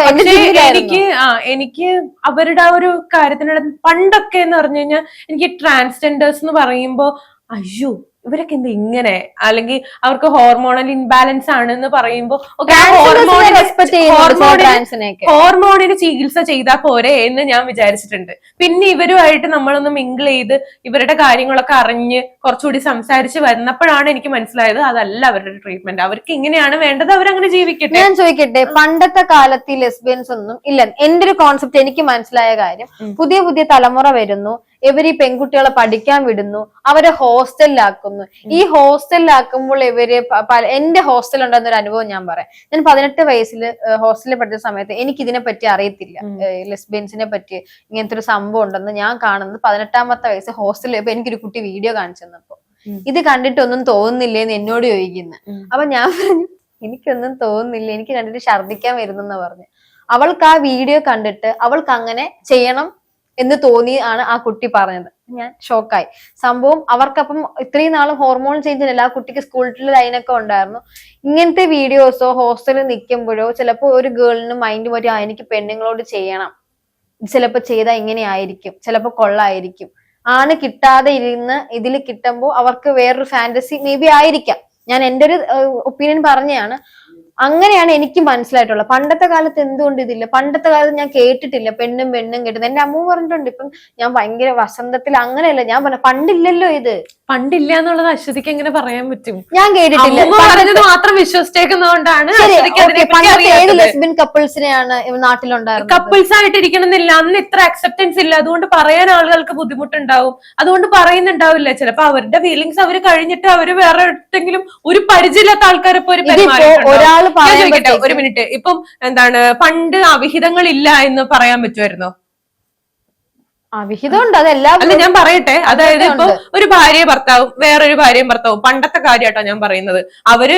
B: പക്ഷേ എനിക്ക് ആ എനിക്ക് അവരുടെ ആ ഒരു കാര്യത്തിനിടെ പണ്ടൊക്കെ എന്ന് പറഞ്ഞു കഴിഞ്ഞാൽ എനിക്ക് ട്രാൻസ്ജെൻഡേഴ്സ് എന്ന് പറയുമ്പോ അയ്യോ ഇവരൊക്കെ എന്താ ഇങ്ങനെ? അല്ലെങ്കിൽ അവർക്ക് ഹോർമോണൽ ഇൻബാലൻസ് ആണെന്ന് പറയുമ്പോ okay, ആ
A: Transgenders നെ
B: ഹോർമോണിന്
A: respect ചെയ്യുന്നുണ്ട് ചില
B: ഹോർമോണിന്
A: ട്രാൻസിനെയൊക്കെ.
B: ഹോർമോണിന് ചികിത്സ ചെയ്താൽ പോരെ എന്ന് ഞാൻ വിചാരിച്ചിട്ടുണ്ട്. പിന്നെ ഇവരുമായിട്ട് നമ്മളൊന്ന് മിങ്കിൾ ചെയ്ത് ഇവരുടെ കാര്യങ്ങളൊക്കെ അറിഞ്ഞ് കുറച്ചുകൂടി സംസാരിച്ച് വന്നപ്പോഴാണ് എനിക്ക് മനസ്സിലായത് അതല്ല അവരുടെ ട്രീറ്റ്മെന്റ് അവർക്ക് ഇങ്ങനെയാണ് വേണ്ടത് അവരങ്ങനെ ജീവിക്കട്ടെ.
A: ഞാൻ ചോദിക്കട്ടെ പണ്ടത്തെ കാലത്ത് ലെസ്ബിയൻസ് ഒന്നും ഇല്ല. എന്റെ ഒരു കോൺസെപ്റ്റ് എനിക്ക് മനസ്സിലായ കാര്യം പുതിയ പുതിയ തലമുറ വരുന്നു. ഇവർ ഈ പെൺകുട്ടികളെ പഠിക്കാൻ വിടുന്നു അവരെ ഹോസ്റ്റലിലാക്കുന്നു ഈ ഹോസ്റ്റലിലാക്കുമ്പോൾ ഇവർ എന്റെ ഹോസ്റ്റലിൽ ഉണ്ടായിരുന്ന ഒരു അനുഭവം ഞാൻ പറയാം. ഞാൻ പതിനെട്ട് വയസ്സിൽ ഹോസ്റ്റലിൽ പഠിച്ച സമയത്ത് എനിക്ക് ഇതിനെ പറ്റി അറിയത്തില്ല. ലെസ്ബിയൻസിനെ പറ്റി ഇങ്ങനത്തെ ഒരു സംഭവം ഉണ്ടെന്ന് ഞാൻ കാണുന്നത് പതിനെട്ടാമത്തെ വയസ്സ് ഹോസ്റ്റലിൽ ഇപ്പൊ എനിക്കൊരു കുട്ടി വീഡിയോ കാണിച്ചു തന്നപ്പോ. ഇത് കണ്ടിട്ടൊന്നും തോന്നുന്നില്ലേന്ന് എന്നോട് ചോദിക്കുന്നു. അപ്പൊ ഞാൻ പറഞ്ഞു എനിക്കൊന്നും തോന്നുന്നില്ല. എനിക്ക് കണ്ടിട്ട് ഛർദ്ദിക്കാൻ വരുന്നെന്ന് പറഞ്ഞു. അവൾക്ക് ആ വീഡിയോ കണ്ടിട്ട് അവൾക്ക് അങ്ങനെ ചെയ്യണം എന്ന് തോന്നി ആണ് ആ കുട്ടി പറഞ്ഞത്. ഞാൻ ഷോക്കായി. സംഭവം അവർക്കപ്പം ഇത്രയും നാളും ഹോർമോൺ ചേഞ്ച് അല്ല ആ കുട്ടിക്ക് സ്കൂളിൽ ലൈനൊക്കെ ഉണ്ടായിരുന്നു. ഇങ്ങനത്തെ വീഡിയോസോ ഹോസ്റ്റലിൽ നിൽക്കുമ്പോഴോ ചിലപ്പോൾ ഒരു ഗേളിന് മൈൻഡ് മാറ്റി ആ എനിക്ക് പെണ്ണുങ്ങളോട് ചെയ്യണം. ചിലപ്പോൾ ചെയ്താൽ ഇങ്ങനെ ആയിരിക്കും. ചിലപ്പോൾ കൊള്ളായിരിക്കും. ആണ് കിട്ടാതെ ഇരുന്ന് ഇതിൽ കിട്ടുമ്പോൾ അവർക്ക് വേറൊരു ഫാന്റസി മേ ബി ആയിരിക്കാം. ഞാൻ എന്റെ ഒരു ഒപ്പീനിയൻ പറഞ്ഞതാണ് അങ്ങനെയാണ് എനിക്ക് മനസ്സിലായിട്ടുള്ളത്. പണ്ടത്തെ കാലത്ത് എന്തുകൊണ്ട് ഇതില്ല? പണ്ടത്തെ കാലത്ത് ഞാൻ കേട്ടിട്ടില്ല. പെണ്ണും പെണ്ണും കേട്ടത് എന്റെ അമ്മ പറഞ്ഞിട്ടുണ്ട്. ഇപ്പം ഞാൻ ഭയങ്കര വസന്തത്തിൽ അങ്ങനെയല്ല. ഞാൻ പറഞ്ഞ പണ്ടില്ലല്ലോ ഇത്.
B: പണ്ടില്ല എന്നുള്ളത് അശ്വതിക്ക് എങ്ങനെ പറയാൻ പറ്റും?
A: ഞാൻ കേട്ടിട്ടില്ല.
B: പറഞ്ഞത് മാത്രം വിശ്വസിച്ചേക്കുന്നതുകൊണ്ടാണ്
A: ഏത് കപ്പിൾസിനെയാണ് നാട്ടിലുണ്ടായിരുന്നത്?
B: കപ്പിൾസ് ആയിട്ടിരിക്കണമെന്നില്ല. അന്ന് ഇത്ര അക്സെപ്റ്റൻസ് ഇല്ല. അതുകൊണ്ട് പറയാൻ ആളുകൾക്ക് ബുദ്ധിമുട്ടുണ്ടാവും. അതുകൊണ്ട് പറയുന്നുണ്ടാവില്ല. ചിലപ്പോ അവരുടെ ഫീലിങ്സ് അവർ കഴിഞ്ഞിട്ട് അവർ വേറെ എടുത്തെങ്കിലും ഒരു പരിചയമില്ലാത്ത ആൾക്കാരെ പോലെ ചോദിക്കട്ടെ ഒരു മിനിറ്റ്. ഇപ്പം എന്താണ് പണ്ട് അവിഹിതങ്ങൾ ഇല്ല എന്ന് പറയാൻ പറ്റുമായിരുന്നോ? അല്ല ഞാൻ പറയട്ടെ. അതായത് ഇപ്പൊ. ഒരു ഭാര്യ ഭർത്താവും വേറൊരു ഭാര്യയും ഭർത്താവും പണ്ടത്തെ കാര്യമായിട്ടോ ഞാൻ പറയുന്നത്. അവർ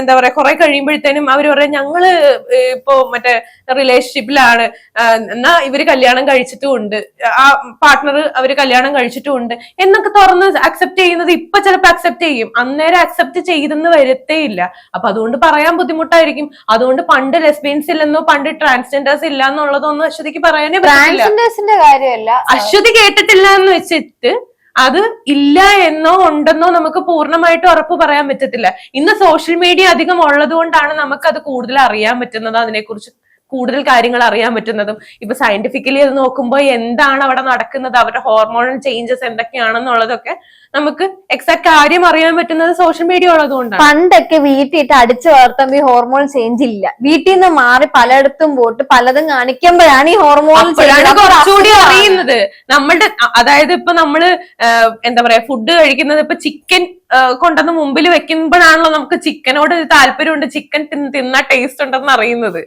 B: എന്താ പറയാ കുറെ കഴിയുമ്പോഴത്തേനും അവർ പറയാം ഞങ്ങൾ ഇപ്പൊ മറ്റേ റിലേഷൻഷിപ്പിലാണ് എന്നാ ഇവർ കല്യാണം കഴിച്ചിട്ടും ഉണ്ട് ആ പാർട്ട്ണർ അവർ കല്യാണം കഴിച്ചിട്ടും ഉണ്ട് എന്നൊക്കെ തുറന്ന് അക്സെപ്റ്റ് ചെയ്യുന്നത് ഇപ്പൊ ചിലപ്പോ അക്സെപ്റ്റ് ചെയ്യും. അന്നേരം അക്സെപ്റ്റ് ചെയ്തെന്ന് വരത്തേ ഇല്ല അപ്പൊ അതുകൊണ്ട് പറയാൻ ബുദ്ധിമുട്ടായിരിക്കും. അതുകൊണ്ട് പണ്ട് ലെസ്ബിയൻസ് ഇല്ലെന്നോ പണ്ട് ട്രാൻസ്ജെൻഡേഴ്സ് ഇല്ല എന്നുള്ളതൊന്നും അശ്വതിക്ക് പറയാനേ പറ്റില്ല
A: ട്രാൻസ്ജെൻഡേഴ്സിന്റെ കാര്യമല്ല.
B: അശ്വതി കേട്ടിട്ടില്ല എന്ന് വെച്ചിട്ട് അത് ഇല്ല എന്നോ ഉണ്ടെന്നോ നമുക്ക് പൂർണമായിട്ട് ഉറപ്പ് പറയാൻ പറ്റത്തില്ല. ഇന്ന് സോഷ്യൽ മീഡിയ അധികം ഉള്ളത് കൊണ്ടാണ് നമുക്ക് അത് കൂടുതൽ അറിയാൻ പറ്റുന്നത് അതിനെക്കുറിച്ച് കൂടുതൽ കാര്യങ്ങൾ അറിയാൻ പറ്റുന്നതും. ഇപ്പൊ സയന്റിഫിക്കലി അത് നോക്കുമ്പോൾ എന്താണ് അവിടെ നടക്കുന്നത് അവരുടെ ഹോർമോണൽ ചേഞ്ചസ് എന്തൊക്കെയാണെന്നുള്ളതൊക്കെ നമുക്ക് എക്സാക്ട് കാര്യം അറിയാൻ പറ്റുന്നത് സോഷ്യൽ മീഡിയ ഉള്ളത് കൊണ്ടാണ്
A: പണ്ടൊക്കെ വീട്ടിട്ട് അടിച്ചു വളർത്തുമ്പോ ഈ ഹോർമോൺ ചേഞ്ച് ഇല്ല. വീട്ടിൽ നിന്ന് മാറി പലയിടത്തും പോയിട്ട് പലതും കാണിക്കുമ്പോഴാണ് ഈ ഹോർമോൺ
B: കുറച്ചുകൂടി അറിയുന്നത്. നമ്മളുടെ അതായത് ഇപ്പൊ നമ്മൾ എന്താ പറയാ ഫുഡ് കഴിക്കുന്നത് ഇപ്പൊ ചിക്കൻ കൊണ്ടുവന്ന് മുമ്പിൽ വെക്കുമ്പോഴാണല്ലോ നമുക്ക് ചിക്കനോട് താല്പര്യമുണ്ട്. ചിക്കൻ തിന്ന ടേസ്റ്റ് ഉണ്ടെന്ന് അറിയുന്നത്.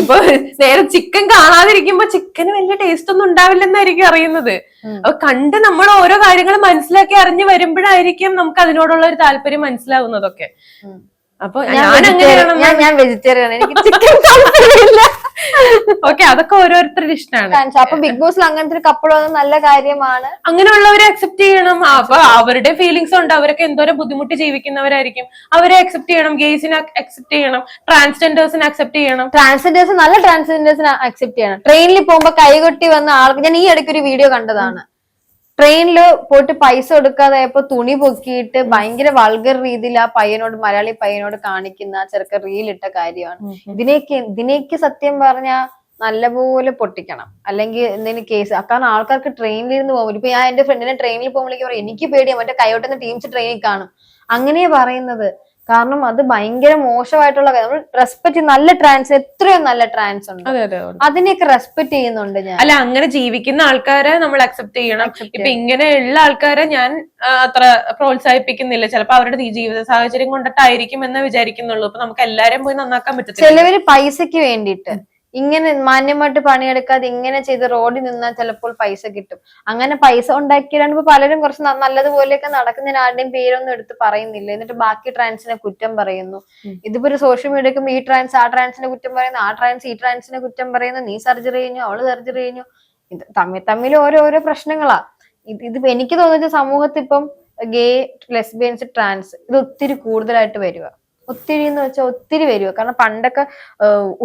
B: ഇപ്പൊ നേരെ ചിക്കൻ കാണാതിരിക്കുമ്പോ ചിക്കന് വലിയ ടേസ്റ്റ് ഒന്നും ഉണ്ടാവില്ലെന്നായിരിക്കും അറിയുന്നത്. അപ്പൊ കണ്ട് നമ്മൾ ഓരോ കാര്യങ്ങൾ മനസ്സിലാക്കി അറിഞ്ഞു വരുമ്പോഴായിരിക്കും നമുക്ക് അതിനോടുള്ള ഒരു താല്പര്യം മനസ്സിലാവുന്നതൊക്കെ. അപ്പൊ
A: ഞാൻ
B: അങ്ങനെയാണ്
A: ഞാൻ ഞാൻ വെജിറ്റേറിയൻ എനിക്ക് ചിക്കൻ താല്പര്യമില്ല.
B: ഓക്കെ അതൊക്കെ ഓരോരുത്തരുടെ ഇഷ്ടമാണ്.
A: അപ്പൊ ബിഗ് ബോസിൽ അങ്ങനത്തെ ഒരു കപ്പിൾ വന്നത് നല്ല കാര്യമാണ്.
B: അങ്ങനെയുള്ളവരെ അക്സെപ്റ്റ് ചെയ്യണം. അപ്പൊ അവരുടെ ഫീലിങ്സ് ഉണ്ട്. അവരൊക്കെ എന്തോരം ബുദ്ധിമുട്ട് ജീവിക്കുന്നവരായിരിക്കും. അവരെ അക്സെപ്റ്റ് ചെയ്യണം. ഗേസിനെ അക്സെപ്റ്റ് ചെയ്യണം. ട്രാൻസ്ജെൻഡേഴ്സിനെ അക്സെപ്റ്റ് ചെയ്യണം.
A: ട്രാൻസ്ജെൻഡേഴ്സ് നല്ല ട്രാൻസ്ജെൻഡേഴ്സിനെ അക്സെപ്റ്റ് ചെയ്യണം. ട്രെയിനിൽ പോകുമ്പോ കൈകൊട്ടി വന്ന ആൾക്ക് ഞാൻ ഈ ഇടയ്ക്ക് ഒരു വീഡിയോ കണ്ടതാണ്. ട്രെയിനിൽ പോയിട്ട് പൈസ കൊടുക്കാതായപ്പോ തുണി പൊക്കിയിട്ട് ഭയങ്കര വൾഗർ രീതിയിൽ ആ പയ്യനോട് മലയാളി പയ്യനോട് കാണിക്കുന്ന ചെറുക്ക റീലിട്ട കാര്യമാണ്. ഇതിനേക്ക് ഇതിനേക്ക് സത്യം പറഞ്ഞ നല്ലപോലെ പൊട്ടിക്കണം. അല്ലെങ്കിൽ എന്തെങ്കിലും കേസ് കാരണം ആൾക്കാർക്ക് ട്രെയിനിൽ ഇരുന്ന് പോകും. ഇപ്പൊ ഞാൻ എന്റെ ഫ്രണ്ടിനെ ട്രെയിനിൽ പോകുമ്പോഴേക്കും പറയും എനിക്ക് പേടിയാ മറ്റേ കൈയോട്ടുന്ന ടീംസ് ട്രെയിനിൽ കാണും. അങ്ങനെ പറയുന്നത്. കാരണം അത് ഭയങ്കര മോശമായിട്ടുള്ള നമ്മൾ റെസ്പെക്ട് നല്ല ട്രാൻസ് എത്രയോ നല്ല ട്രാൻസ് ഉണ്ട്.
B: അതെ അതെ
A: അതിനെയൊക്കെ റെസ്പെക്ട് ചെയ്യുന്നുണ്ട് ഞാൻ.
B: അല്ല അങ്ങനെ ജീവിക്കുന്ന ആൾക്കാരെ നമ്മൾ അക്സെപ്റ്റ് ചെയ്യണം. ഇപ്പൊ ഇങ്ങനെയുള്ള ആൾക്കാരെ ഞാൻ അത്ര പ്രോത്സാഹിപ്പിക്കുന്നില്ല. ചിലപ്പോ അവരുടെ ജീവിത സാഹചര്യം കൊണ്ടിട്ടായിരിക്കും എന്ന് വിചാരിക്കുന്നുള്ളൂ. അപ്പൊ നമുക്ക് എല്ലാരും പോയി നന്നാക്കാൻ പറ്റും
A: ചിലവര് പൈസക്ക് വേണ്ടിയിട്ട്. ഇങ്ങനെ മാന്യമായിട്ട് പണിയെടുക്കാതെ ഇങ്ങനെ ചെയ്ത് റോഡിൽ നിന്നാൽ ചിലപ്പോൾ പൈസ കിട്ടും. അങ്ങനെ പൈസ ഉണ്ടാക്കിയിട്ടാണ് ഇപ്പൊ പലരും കുറച്ച് നല്ലതുപോലെയൊക്കെ നടക്കുന്നതിന് ആരുടെയും പേരൊന്നും എടുത്ത് പറയുന്നില്ല. എന്നിട്ട് ബാക്കി ട്രാൻസിനെ കുറ്റം പറയുന്നു. ഇതിപ്പോ ഒരു സോഷ്യൽ മീഡിയക്കും ഈ ട്രാൻസ് ആ ട്രാൻസിനെ കുറ്റം പറയുന്നു ആ ട്രാൻസ് ഈ ട്രാൻസിനെ കുറ്റം പറയുന്നു. നീ സർജറി കഴിഞ്ഞു അവൾ സർജറി കഴിഞ്ഞു. ഇത് തമ്മിൽ തമ്മിൽ ഓരോരോ ഓരോ പ്രശ്നങ്ങളാ. ഇത് ഇത് എനിക്ക് തോന്നുന്നത് സമൂഹത്തിപ്പം ഗേ ലെസ്ബിയൻസ് ട്രാൻസ് ഇത് ഒത്തിരി കൂടുതലായിട്ട് വരിക. ഒത്തിരി എന്ന് വെച്ചാൽ ഒത്തിരി വരിക കാരണം പണ്ടൊക്കെ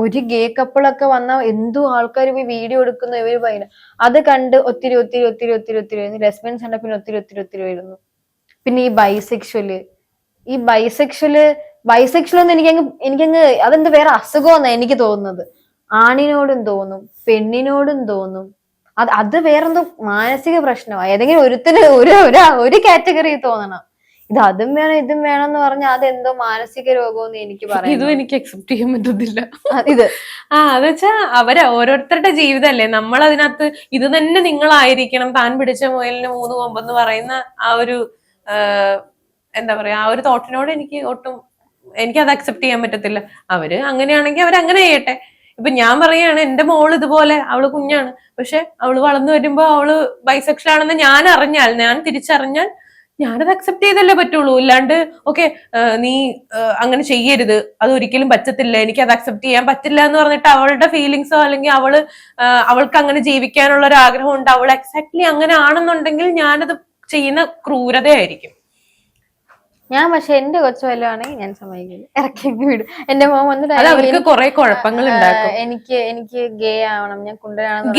A: ഒരു ഗേ കപ്പിളൊക്കെ വന്ന എന്തോ ആൾക്കാർ പോയി വീഡിയോ എടുക്കുന്ന ഇവർ പറയുന്നത് അത് കണ്ട് ഒത്തിരി ഒത്തിരി ഒത്തിരി ഒത്തിരി ഒത്തിരി വരുന്നു. ലെസ്ബിയൻസ് ഉണ്ട് പിന്നെ ഒത്തിരി ഒത്തിരി ഒത്തിരി വരുന്നു. പിന്നെ ഈ ബൈസെക്ഷൽ ഈ ബൈസെക്ഷൽ ബൈസെക്ഷൽ ഒന്നും എനിക്കങ്ങ് എനിക്കങ്ങ് അതെന്ത് വേറെ അസുഖമെന്നാ എനിക്ക് തോന്നുന്നത്. ആണിനോടും തോന്നും പെണ്ണിനോടും തോന്നും. അത് അത് വേറെന്തോ മാനസിക പ്രശ്നമാണ് ഏതെങ്കിലും ഒരുത്തിന് ഒരു ഒരു ഒരു കാറ്റഗറി തോന്നണം. ഇത് അതും വേണം ഇതും വേണം എന്ന് പറഞ്ഞാൽ അതെന്തോ മാനസിക രോഗമെന്ന് എനിക്ക് പറയാം
B: ഇതും എനിക്ക് അക്സെപ്റ്റ് ചെയ്യാൻ പറ്റത്തില്ല.
A: ഇത്.
B: ആ അത് വെച്ചാ അവരെ ഓരോരുത്തരുടെ ജീവിതമല്ലേ നമ്മൾ അതിനകത്ത് ഇത് തന്നെ നിങ്ങളായിരിക്കണം. താൻ പിടിച്ച മുയലിന് മൂന്ന് കൊമ്പെന്ന് പറയുന്ന ആ ഒരു എന്താ പറയാ ആ ഒരു തോട്ടിനോട് എനിക്ക് ഒട്ടും എനിക്ക് അത് അക്സെപ്റ്റ് ചെയ്യാൻ പറ്റത്തില്ല. അവർ അങ്ങനെയാണെങ്കിൽ അവർ അങ്ങനെ ചെയ്യട്ടെ. ഇപ്പൊ ഞാൻ പറയാണ് എന്റെ മോൾ ഇതുപോലെ അവൾ കുഞ്ഞാണ്. പക്ഷെ അവൾ വളർന്നു വരുമ്പോ അവൾ ബൈസെക്ഷൽ ആണെന്ന് ഞാൻ അറിഞ്ഞാൽ ഞാൻ തിരിച്ചറിഞ്ഞാൽ ഞാനത് അക്സെപ്റ്റ് ചെയ്തല്ലേ പറ്റുള്ളൂ. ഇല്ലാണ്ട് ഓക്കെ നീ അങ്ങനെ ചെയ്യരുത്. അത് ഒരിക്കലും പറ്റത്തില്ല. എനിക്ക് അത് അക്സെപ്റ്റ് ചെയ്യാൻ പറ്റില്ല എന്ന് പറഞ്ഞിട്ട് അവളുടെ ഫീലിങ്സോ അല്ലെങ്കിൽ അവൾ അവൾക്ക് അങ്ങനെ ജീവിക്കാനുള്ള ഒരു ആഗ്രഹം ഉണ്ട്. അവൾ എക്സാക്ട്ലി അങ്ങനെ ആണെന്നുണ്ടെങ്കിൽ ഞാനത് ചെയ്യുന്ന ക്രൂരതയായിരിക്കും.
A: ഞാൻ പക്ഷെ എന്റെ കൊച്ചു വല്ലതാണെങ്കിൽ ഞാൻ സമ്മതിക്കില്ല. ഇറക്കി വിടും. എന്റെ മോൻ വന്നിട്ട്
B: അവർക്ക്
A: എനിക്ക്
B: കുറെ കുഴപ്പങ്ങൾ
A: എനിക്ക് എനിക്ക് ഗേ ആവണം ഞാൻ കുണ്ടനാണെന്ന്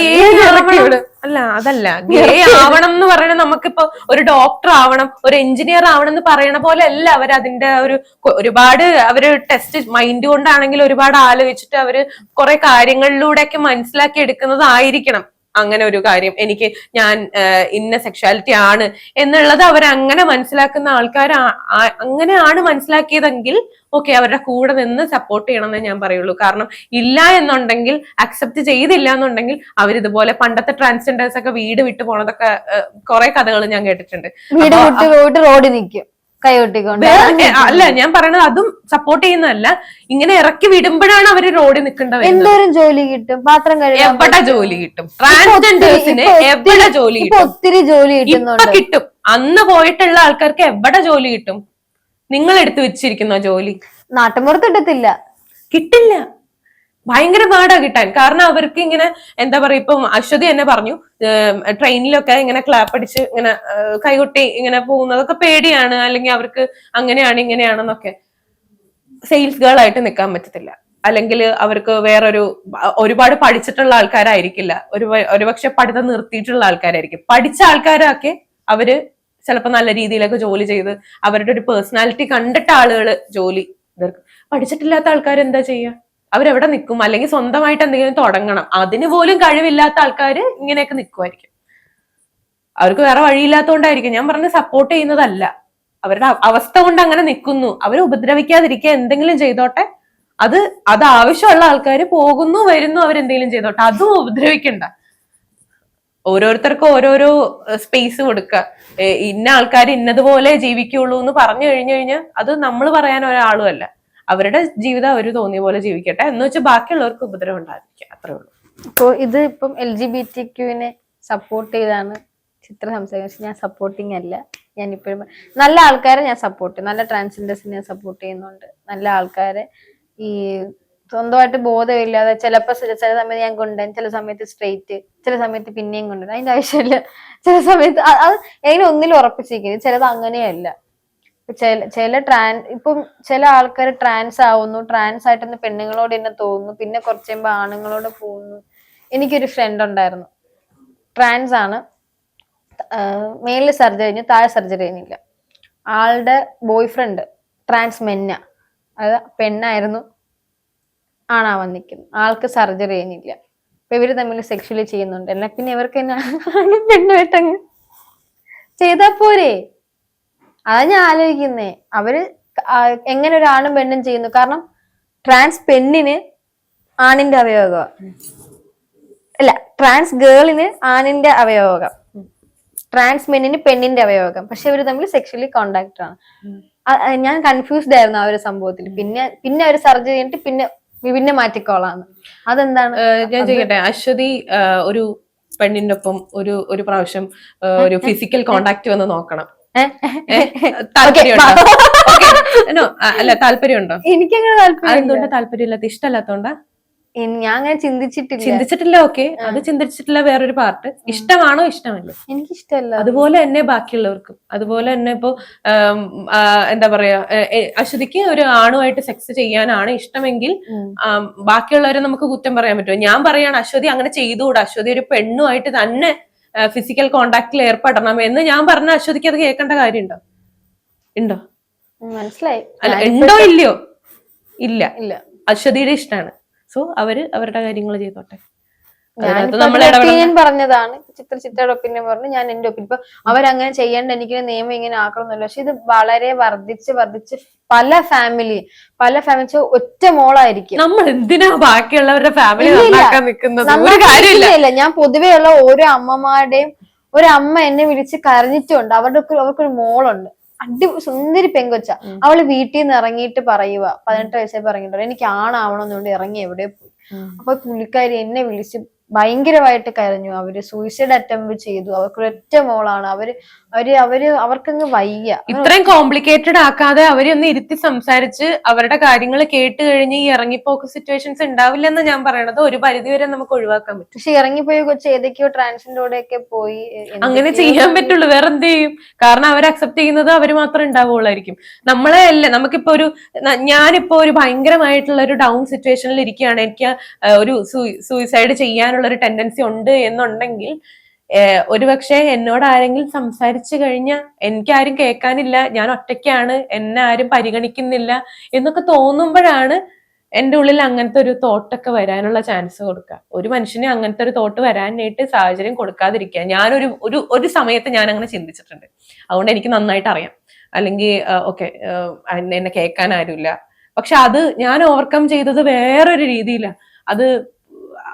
B: അല്ല അതല്ല. ഗേ ആവണം എന്ന് പറയണ നമുക്കിപ്പോ ഒരു ഡോക്ടർ ആവണം ഒരു എഞ്ചിനീയർ ആവണം എന്ന് പറയണ പോലെ അല്ല അവർ അതിന്റെ ഒരു ഒരുപാട് അവർ ടെസ്റ്റ് മൈൻഡ് കൊണ്ടാണെങ്കിൽ ഒരുപാട് ആലോചിച്ചിട്ട് അവർ കുറെ കാര്യങ്ങളിലൂടെയൊക്കെ മനസ്സിലാക്കി എടുക്കുന്നതായിരിക്കണം. അങ്ങനെ ഒരു കാര്യം എനിക്ക് ഞാൻ ഇന്ന സെക്ഷുവാലിറ്റി ആണ് എന്നുള്ളത് അവരങ്ങനെ മനസ്സിലാക്കുന്ന ആൾക്കാർ അങ്ങനെയാണ് മനസ്സിലാക്കിയതെങ്കിൽ ഓക്കെ അവരുടെ കൂടെ നിന്ന് സപ്പോർട്ട് ചെയ്യണമെന്നേ ഞാൻ പറയുള്ളൂ. കാരണം ഇല്ല എന്നുണ്ടെങ്കിൽ അക്സെപ്റ്റ് ചെയ്തില്ല എന്നുണ്ടെങ്കിൽ അവരിതുപോലെ പണ്ടത്തെ ട്രാൻസ്ജെൻഡേഴ്സ് ഒക്കെ വീട് വിട്ടു പോണതൊക്കെ കുറെ കഥകൾ ഞാൻ കേട്ടിട്ടുണ്ട്.
A: വീട് വിട്ട് പോയിട്ട് റോഡിൽ നിൽക്കും
B: അല്ല ഞാൻ പറയണത് അതും സപ്പോർട്ട് ചെയ്യുന്നതല്ല. ഇങ്ങനെ ഇറക്കി വിടുമ്പോഴാണ് അവർ റോഡിൽ നിൽക്കേണ്ടത്
A: എന്തോരം ജോലി കിട്ടും? പാത്രം കഴുകാൻ
B: എവിടെ ജോലി കിട്ടും? ട്രാൻസ്ജെൻഡേഴ്സിന് എവിടെ ജോലി കിട്ടും?
A: ഒത്തിരി ജോലി കിട്ടുന്നുണ്ട്.
B: കിട്ടും. അന്ന് പോയിട്ടുള്ള ആൾക്കാർക്ക് എവിടെ ജോലി കിട്ടും? നിങ്ങൾ എടുത്തു വെച്ചിരിക്കുന്ന ജോലി.
A: നാട്ടുമ്പുറത്ത് കിട്ടത്തില്ല.
B: കിട്ടില്ല. ഭയങ്കര പാടാ കിട്ടാൻ. കാരണം അവർക്ക് ഇങ്ങനെ എന്താ പറയാ ഇപ്പം അശ്വതി തന്നെ പറഞ്ഞു ട്രെയിനിലൊക്കെ ഇങ്ങനെ ക്ലാപ്പ് അടിച്ച് ഇങ്ങനെ കൈകൊട്ടി ഇങ്ങനെ പോകുന്നതൊക്കെ പേടിയാണ് അല്ലെങ്കിൽ അവർക്ക് അങ്ങനെയാണ് ഇങ്ങനെയാണെന്നൊക്കെ. സെയിൽസ് ഗേൾ ആയിട്ട് നിൽക്കാൻ പറ്റത്തില്ല. അല്ലെങ്കിൽ അവർക്ക് വേറൊരു ഒരുപാട് പഠിച്ചിട്ടുള്ള ആൾക്കാരായിരിക്കില്ല. ഒരു ഒരുപക്ഷെ പഠിത്തം നിർത്തിയിട്ടുള്ള ആൾക്കാരായിരിക്കും. പഠിച്ച ആൾക്കാരൊക്കെ അവർ ചിലപ്പോൾ നല്ല രീതിയിലൊക്കെ ജോലി ചെയ്ത് അവരുടെ ഒരു പേഴ്സണാലിറ്റി കണ്ടിട്ട് ആളുകൾ ജോലി ഇതെടുക്കും പഠിച്ചിട്ടില്ലാത്ത ആൾക്കാർ എന്താ ചെയ്യുക അവരെവിടെ നിൽക്കും? അല്ലെങ്കിൽ സ്വന്തമായിട്ട് എന്തെങ്കിലും തുടങ്ങണം. അതിന് പോലും കഴിവില്ലാത്ത ആൾക്കാർ ഇങ്ങനെയൊക്കെ നിൽക്കുമായിരിക്കും അവർക്ക് വേറെ വഴിയില്ലാത്തതുകൊണ്ടായിരിക്കും ഞാൻ പറഞ്ഞ സപ്പോർട്ട് ചെയ്യുന്നതല്ല. അവരുടെ അവസ്ഥ കൊണ്ട് അങ്ങനെ നിൽക്കുന്നു. അവരെ ഉപദ്രവിക്കാതിരിക്കുക എന്തെങ്കിലും ചെയ്തോട്ടെ. അത് അത് ആവശ്യമുള്ള ആൾക്കാർ പോകുന്നു വരുന്നു അവരെന്തെങ്കിലും ചെയ്തോട്ടെ. അതും ഉപദ്രവിക്കണ്ട. ഓരോരുത്തർക്കും ഓരോരോ സ്പേസ് കൊടുക്കുക. ഇന്ന ആൾക്കാർ ഇന്നതുപോലെ ജീവിക്കുള്ളൂ എന്ന് പറഞ്ഞു കഴിഞ്ഞു കഴിഞ്ഞാൽ അത് നമ്മൾ പറയാൻ ഒരാളും അല്ല അവരുടെ ജീവിതം അവർ തോന്നിയ പോലെ ജീവിക്കട്ടെ എന്ന് വെച്ചാൽ ബാക്കിയുള്ളവർക്ക് ഉപദ്രവം ഉണ്ടായിരിക്കുക അത്രേ ഉള്ളൂ.
A: അപ്പോ ഇത് ഇപ്പം എൽ ജി ബി ടി ക്യൂവിനെ സപ്പോർട്ട് ചെയ്താണ് ചിത്ര സംസാരിക്കുന്നത്. ഞാൻ സപ്പോർട്ടിങ് അല്ല. ഞാൻ ഇപ്പോഴും നല്ല ആൾക്കാരെ ഞാൻ സപ്പോർട്ട് നല്ല ട്രാൻസ്ജെൻഡേഴ്സിനെ ഞാൻ സപ്പോർട്ട് ചെയ്യുന്നുണ്ട്. നല്ല ആൾക്കാരെ ഈ സ്വന്തമായിട്ട് ബോധമില്ലാതെ ചിലപ്പോൾ ചില സമയത്ത് ഞാൻ കൊണ്ടുവരും. ചില സമയത്ത് സ്ട്രെയിറ്റ് ചില സമയത്ത് പിന്നെയും കൊണ്ടുവരും. അതിന്റെ ആവശ്യമില്ല. ചില സമയത്ത് അത് എങ്ങനെ ഒന്നിലും ഉറപ്പിച്ചിരിക്കുന്നത് ചിലത് അങ്ങനെയല്ല. ചില ചില ട്രാൻ ഇപ്പം ചില ആൾക്കാർ ട്രാൻസ് ആവുന്നു ട്രാൻസ് ആയിട്ടൊന്ന് പെണ്ണുങ്ങളോട് തന്നെ തോന്നുന്നു പിന്നെ കുറച്ച് കഴിയുമ്പോൾ ആണുങ്ങളോട് പോകുന്നു. എനിക്കൊരു ഫ്രണ്ട് ഉണ്ടായിരുന്നു. ട്രാൻസ് ആണ്. മേലിൽ സർജറി കഴിഞ്ഞു താഴെ സർജറി കഴിഞ്ഞില്ല. ആളുടെ ബോയ് ഫ്രണ്ട് ട്രാൻസ് മെന്ന അതായത് പെണ്ണായിരുന്നു. ആണാവാൻ നിൽക്കുന്നു ആൾക്ക് സർജറി കഴിഞ്ഞില്ല. അപ്പൊ ഇവർ തമ്മിൽ സെക്ഷലി ചെയ്യുന്നുണ്ട്. എന്നാ പിന്നെ ഇവർക്ക് തന്നെ പെണ്ണുമായിട്ടങ്ങ് ചെയ്താ പോരെ? അതാ ഞാൻ ആലോചിക്കുന്നേ. അവർ എങ്ങനെ ഒരു ആണും പെണ്ണും ചെയ്യുന്നു. കാരണം ട്രാൻസ് പെണ്ണിന് ആണിന്റെ അവയോഗം അല്ല ട്രാൻസ് ഗേളിന് ആണിന്റെ അവയോഗം ട്രാൻസ് മെന്നിന് പെണ്ണിന്റെ അവയോഗം പക്ഷെ ഇവർ തമ്മിൽ സെക്ഷലി കോണ്ടാക്ട് ആണ്. ഞാൻ കൺഫ്യൂസ്ഡ് ആയിരുന്നു ആ ഒരു സംഭവത്തിൽ. പിന്നെ പിന്നെ ഒരു സർജറി കഴിഞ്ഞിട്ട് പിന്നെ പിന്നെ മാറ്റിക്കോളാന്ന്. അതെന്താണ്?
B: ഞാൻ ചോദിക്കട്ടെ? അശ്വതി ഒരു പെണ്ണിന്റെ ഒപ്പം ഒരു ഒരു പ്രാവശ്യം ഒരു ഫിസിക്കൽ കോണ്ടാക്ട് വന്ന് നോക്കണം.
A: ഏഹ്?
B: താല്പര്യമുണ്ടോ? എനിക്ക് അങ്ങനെ ആ, അല്ല താല്പര്യമുണ്ടോ?
A: എനിക്കങ്ങനെ താല്പര്യം
B: അതെന്തുകൊണ്ട് താല്പര്യമില്ലാത്ത ഇഷ്ടമല്ലാത്തോണ്ടാ
A: ഞാൻ അങ്ങനെ ചിന്തിച്ചിട്ടില്ല.
B: ചിന്തിച്ചിട്ടില്ല ഓക്കെ. അത് ചിന്തിച്ചിട്ടില്ല വേറൊരു പാർട്ട്. ഇഷ്ടമാണോ ഇഷ്ടമല്ല?
A: എനിക്ക് ഇഷ്ടമല്ല
B: അതുപോലെ തന്നെ ബാക്കിയുള്ളവർക്കും. അതുപോലെ തന്നെ ഇപ്പോ എന്താ പറയാ അശ്വതിക്ക് ഒരു ആണുമായിട്ട് സെക്സ് ചെയ്യാനാണ് ഇഷ്ടമെങ്കിൽ ബാക്കിയുള്ളവരെ നമുക്ക് കുറ്റം പറയാൻ പറ്റുമോ? ഞാൻ പറയാണ് അശ്വതി അങ്ങനെ ചെയ്തുകൂടാ. അശ്വതി ഒരു പെണ്ണുമായിട്ട് തന്നെ ഫിസിക്കൽ കോണ്ടാക്റ്റിൽ ഏർപ്പെടണം എന്ന് ഞാൻ പറഞ്ഞ അശ്വതിക്ക് അത് കേൾക്കേണ്ട കാര്യമുണ്ടോ? ഉണ്ടോ?
A: മനസ്സിലായി.
B: അല്ല ഉണ്ടോ ഇല്ലയോ? ഇല്ല.
A: ഇല്ല.
B: അശ്വതിയുടെ ഇഷ്ടമാണ്. സോ അവർ അവരുടെ കാര്യങ്ങൾ ചെയ്തോട്ടെ.
A: അതിന്റെ പറഞ്ഞതാണ്. ചിത്ര ചിത്രയുടെ ഒപ്പീനിയൻ പറഞ്ഞു. ഞാൻ എന്റെ ഒപ്പീനിയൻ. ഇപ്പൊ അവരങ്ങനെ ചെയ്യേണ്ട എനിക്ക് നിയമം ഇങ്ങനെ ആക്കണമെന്നില്ല. പക്ഷെ ഇത് വളരെ വർദ്ധിച്ച് വർദ്ധിച്ച് പല ഫാമിലി പല ഫാമിലി ഒറ്റ മോളായിരിക്കും.
B: നമ്മൾ എന്തിനാ ബാക്കിയുള്ളവരുടെ ഫാമിലി. നിൽക്കുന്നത്?
A: ഞാൻ പൊതുവേ ഉള്ള ഓരോ അമ്മമാരുടെയും ഒരു അമ്മ എന്നെ വിളിച്ച് കരഞ്ഞിട്ടുണ്ട്. അവരുടെ അവർക്കൊരു മോളുണ്ട്. അടി സുന്ദരി പെങ്കൊച്ച. അവൾ വീട്ടിൽ നിന്ന് ഇറങ്ങിയിട്ട് പറയുക. പതിനെട്ട് വയസ്സായി പറഞ്ഞിട്ടുണ്ട്. എനിക്ക് ആണാവണമെന്നുകൊണ്ട് ഇറങ്ങി എവിടെ പോയി. അപ്പൊ പുള്ളിക്കാരി എന്നെ വിളിച്ച് ഭയങ്കരമായിട്ട് കരഞ്ഞു. അവർ സൂയിസൈഡ് അറ്റംപ്റ്റ് ചെയ്തു. അവർക്ക് ഒറ്റ മോളാണ്. അവർ അവർ അവർ അവർക്കങ്ങ് വയ്യ.
B: ഇത്രയും കോംപ്ലിക്കേറ്റഡ് ആക്കാതെ അവരെ ഒന്ന് ഇരുത്തി സംസാരിച്ച് അവരുടെ കാര്യങ്ങൾ കേട്ട് കഴിഞ്ഞ് ഈ ഇറങ്ങിപ്പോക്ക് സിറ്റുവേഷൻസ് ഉണ്ടാവില്ലെന്ന് ഞാൻ പറയണത് ഒരു പരിധി വരെ നമുക്ക് ഒഴിവാക്കാൻ പറ്റും.
A: പക്ഷെ ഇറങ്ങിപ്പോയി കൊച്ചു ഏതൊക്കെയോ ട്രാൻസിന്റെ ഒക്കെ പോയി
B: അങ്ങനെ ചെയ്യാൻ പറ്റുള്ളൂ. വേറെ എന്ത് ചെയ്യും കാരണം അവർ അക്സെപ്റ്റ് ചെയ്യുന്നത് അവർ മാത്രം ഉണ്ടാവുകയുള്ളായിരിക്കും. നമ്മളെ അല്ല നമുക്കിപ്പോ ഒരു ഞാനിപ്പോ ഒരു ഭയങ്കരമായിട്ടുള്ള ഒരു ഡൗൺ സിറ്റുവേഷനിൽ ഇരിക്കുകയാണ്. എനിക്ക് ഒരു സൂയിസൈഡ് ചെയ്യാനുള്ള ഒരു ടെൻഡൻസി ഉണ്ട് എന്നുണ്ടെങ്കിൽ ഒരുപക്ഷെ എന്നോട് ആരെങ്കിലും സംസാരിച്ചു കഴിഞ്ഞാൽ എനിക്കാരും കേൾക്കാനില്ല ഞാൻ ഒറ്റയ്ക്കാണ് എന്നെ ആരും പരിഗണിക്കുന്നില്ല എന്നൊക്കെ തോന്നുമ്പോഴാണ് എന്റെ ഉള്ളിൽ അങ്ങനത്തെ ഒരു തോട്ടൊക്കെ വരാനുള്ള ചാൻസ് കൊടുക്കുക. ഒരു മനുഷ്യന് അങ്ങനത്തെ ഒരു തോട്ട് വരാനായിട്ട് സാഹചര്യം കൊടുക്കാതിരിക്കുക. ഞാനൊരു ഒരു ഒരു സമയത്ത് ഞാൻ അങ്ങനെ ചിന്തിച്ചിട്ടുണ്ട്. അതുകൊണ്ട് എനിക്ക് നന്നായിട്ട് അറിയാം. അല്ലെങ്കിൽ ഓക്കെ എന്നെ കേൾക്കാൻ ആരുമില്ല. പക്ഷെ അത് ഞാൻ ഓവർകം ചെയ്തത് വേറൊരു രീതിയിലാണ് അത്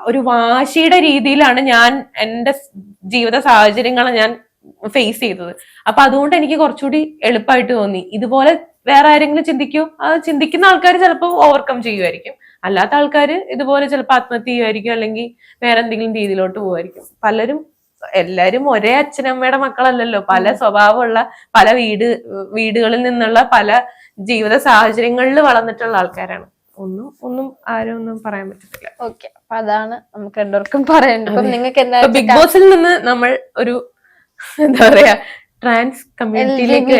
B: ഒരു വാശിയുടെ രീതിയിലാണ് ഞാൻ എന്റെ ജീവിത സാഹചര്യങ്ങൾ ഞാൻ ഫേസ് ചെയ്തത്. അപ്പൊ അതുകൊണ്ട് എനിക്ക് കുറച്ചുകൂടി എളുപ്പമായിട്ട് തോന്നി. ഇതുപോലെ വേറെ ആരെങ്കിലും ചിന്തിക്കൂ? അത് ചിന്തിക്കുന്ന ആൾക്കാർ ചിലപ്പോൾ ഓവർകം ചെയ്യുമായിരിക്കും അല്ലാത്ത ആൾക്കാർ ഇതുപോലെ ചിലപ്പോൾ ആത്മഹത്യ ചെയ്യുമായിരിക്കും അല്ലെങ്കിൽ വേറെ എന്തെങ്കിലും രീതിയിലോട്ട് പോകുമായിരിക്കും പലരും എല്ലാരും ഒരേ അച്ഛനമ്മയുടെ മക്കളല്ലല്ലോ. പല സ്വഭാവമുള്ള പല വീട് വീടുകളിൽ നിന്നുള്ള പല ജീവിത സാഹചര്യങ്ങളിൽ വളർന്നിട്ടുള്ള ആൾക്കാരാണ്. ഒന്നും ഒന്നും ആരും ഒന്നും പറയാൻ പറ്റത്തില്ല.
A: ഓക്കെ അപ്പൊ അതാണ് നമുക്ക് രണ്ടുപേർക്കും പറയേണ്ടത്. നിങ്ങൾക്ക് എന്താ
B: ബിഗ് ബോസിൽ നിന്ന് നമ്മൾ ഒരു എന്താ പറയാ ട്രാൻസ് കമ്മ്യൂണിറ്റിയിലേക്ക്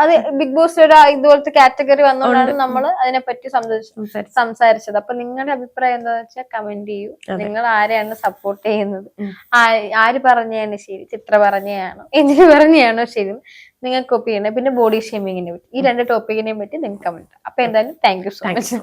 A: അത് ബിഗ് ബോസ് ഒരു ഇതുപോലത്തെ കാറ്റഗറി വന്നുകൊണ്ടാണ് നമ്മൾ അതിനെപ്പറ്റി സംസാരിച്ചത്.
B: സംസാരിച്ചു.
A: സംസാരിച്ചത്. അപ്പൊ നിങ്ങളുടെ അഭിപ്രായം എന്താന്ന് വെച്ചാൽ കമന്റ് ചെയ്യൂ. നിങ്ങൾ ആരെയാണ് സപ്പോർട്ട് ചെയ്യുന്നത്? ആ- ആര് പറഞ്ഞാണ് ശരി? ചിത്ര പറഞ്ഞാണോ എന്തിനു പറഞ്ഞാണോ ശരി? നിങ്ങൾക്ക് ഒപ്പീനിയൻ പിന്നെ ബോഡി ഷേമിങ്ങിനെ പറ്റി ഈ രണ്ട് ടോപ്പിക്കിനെയും പറ്റി നിങ്ങൾക്ക് കമന്റ് അപ്പൊ എന്തായാലും താങ്ക് യു സോ മച്ച്.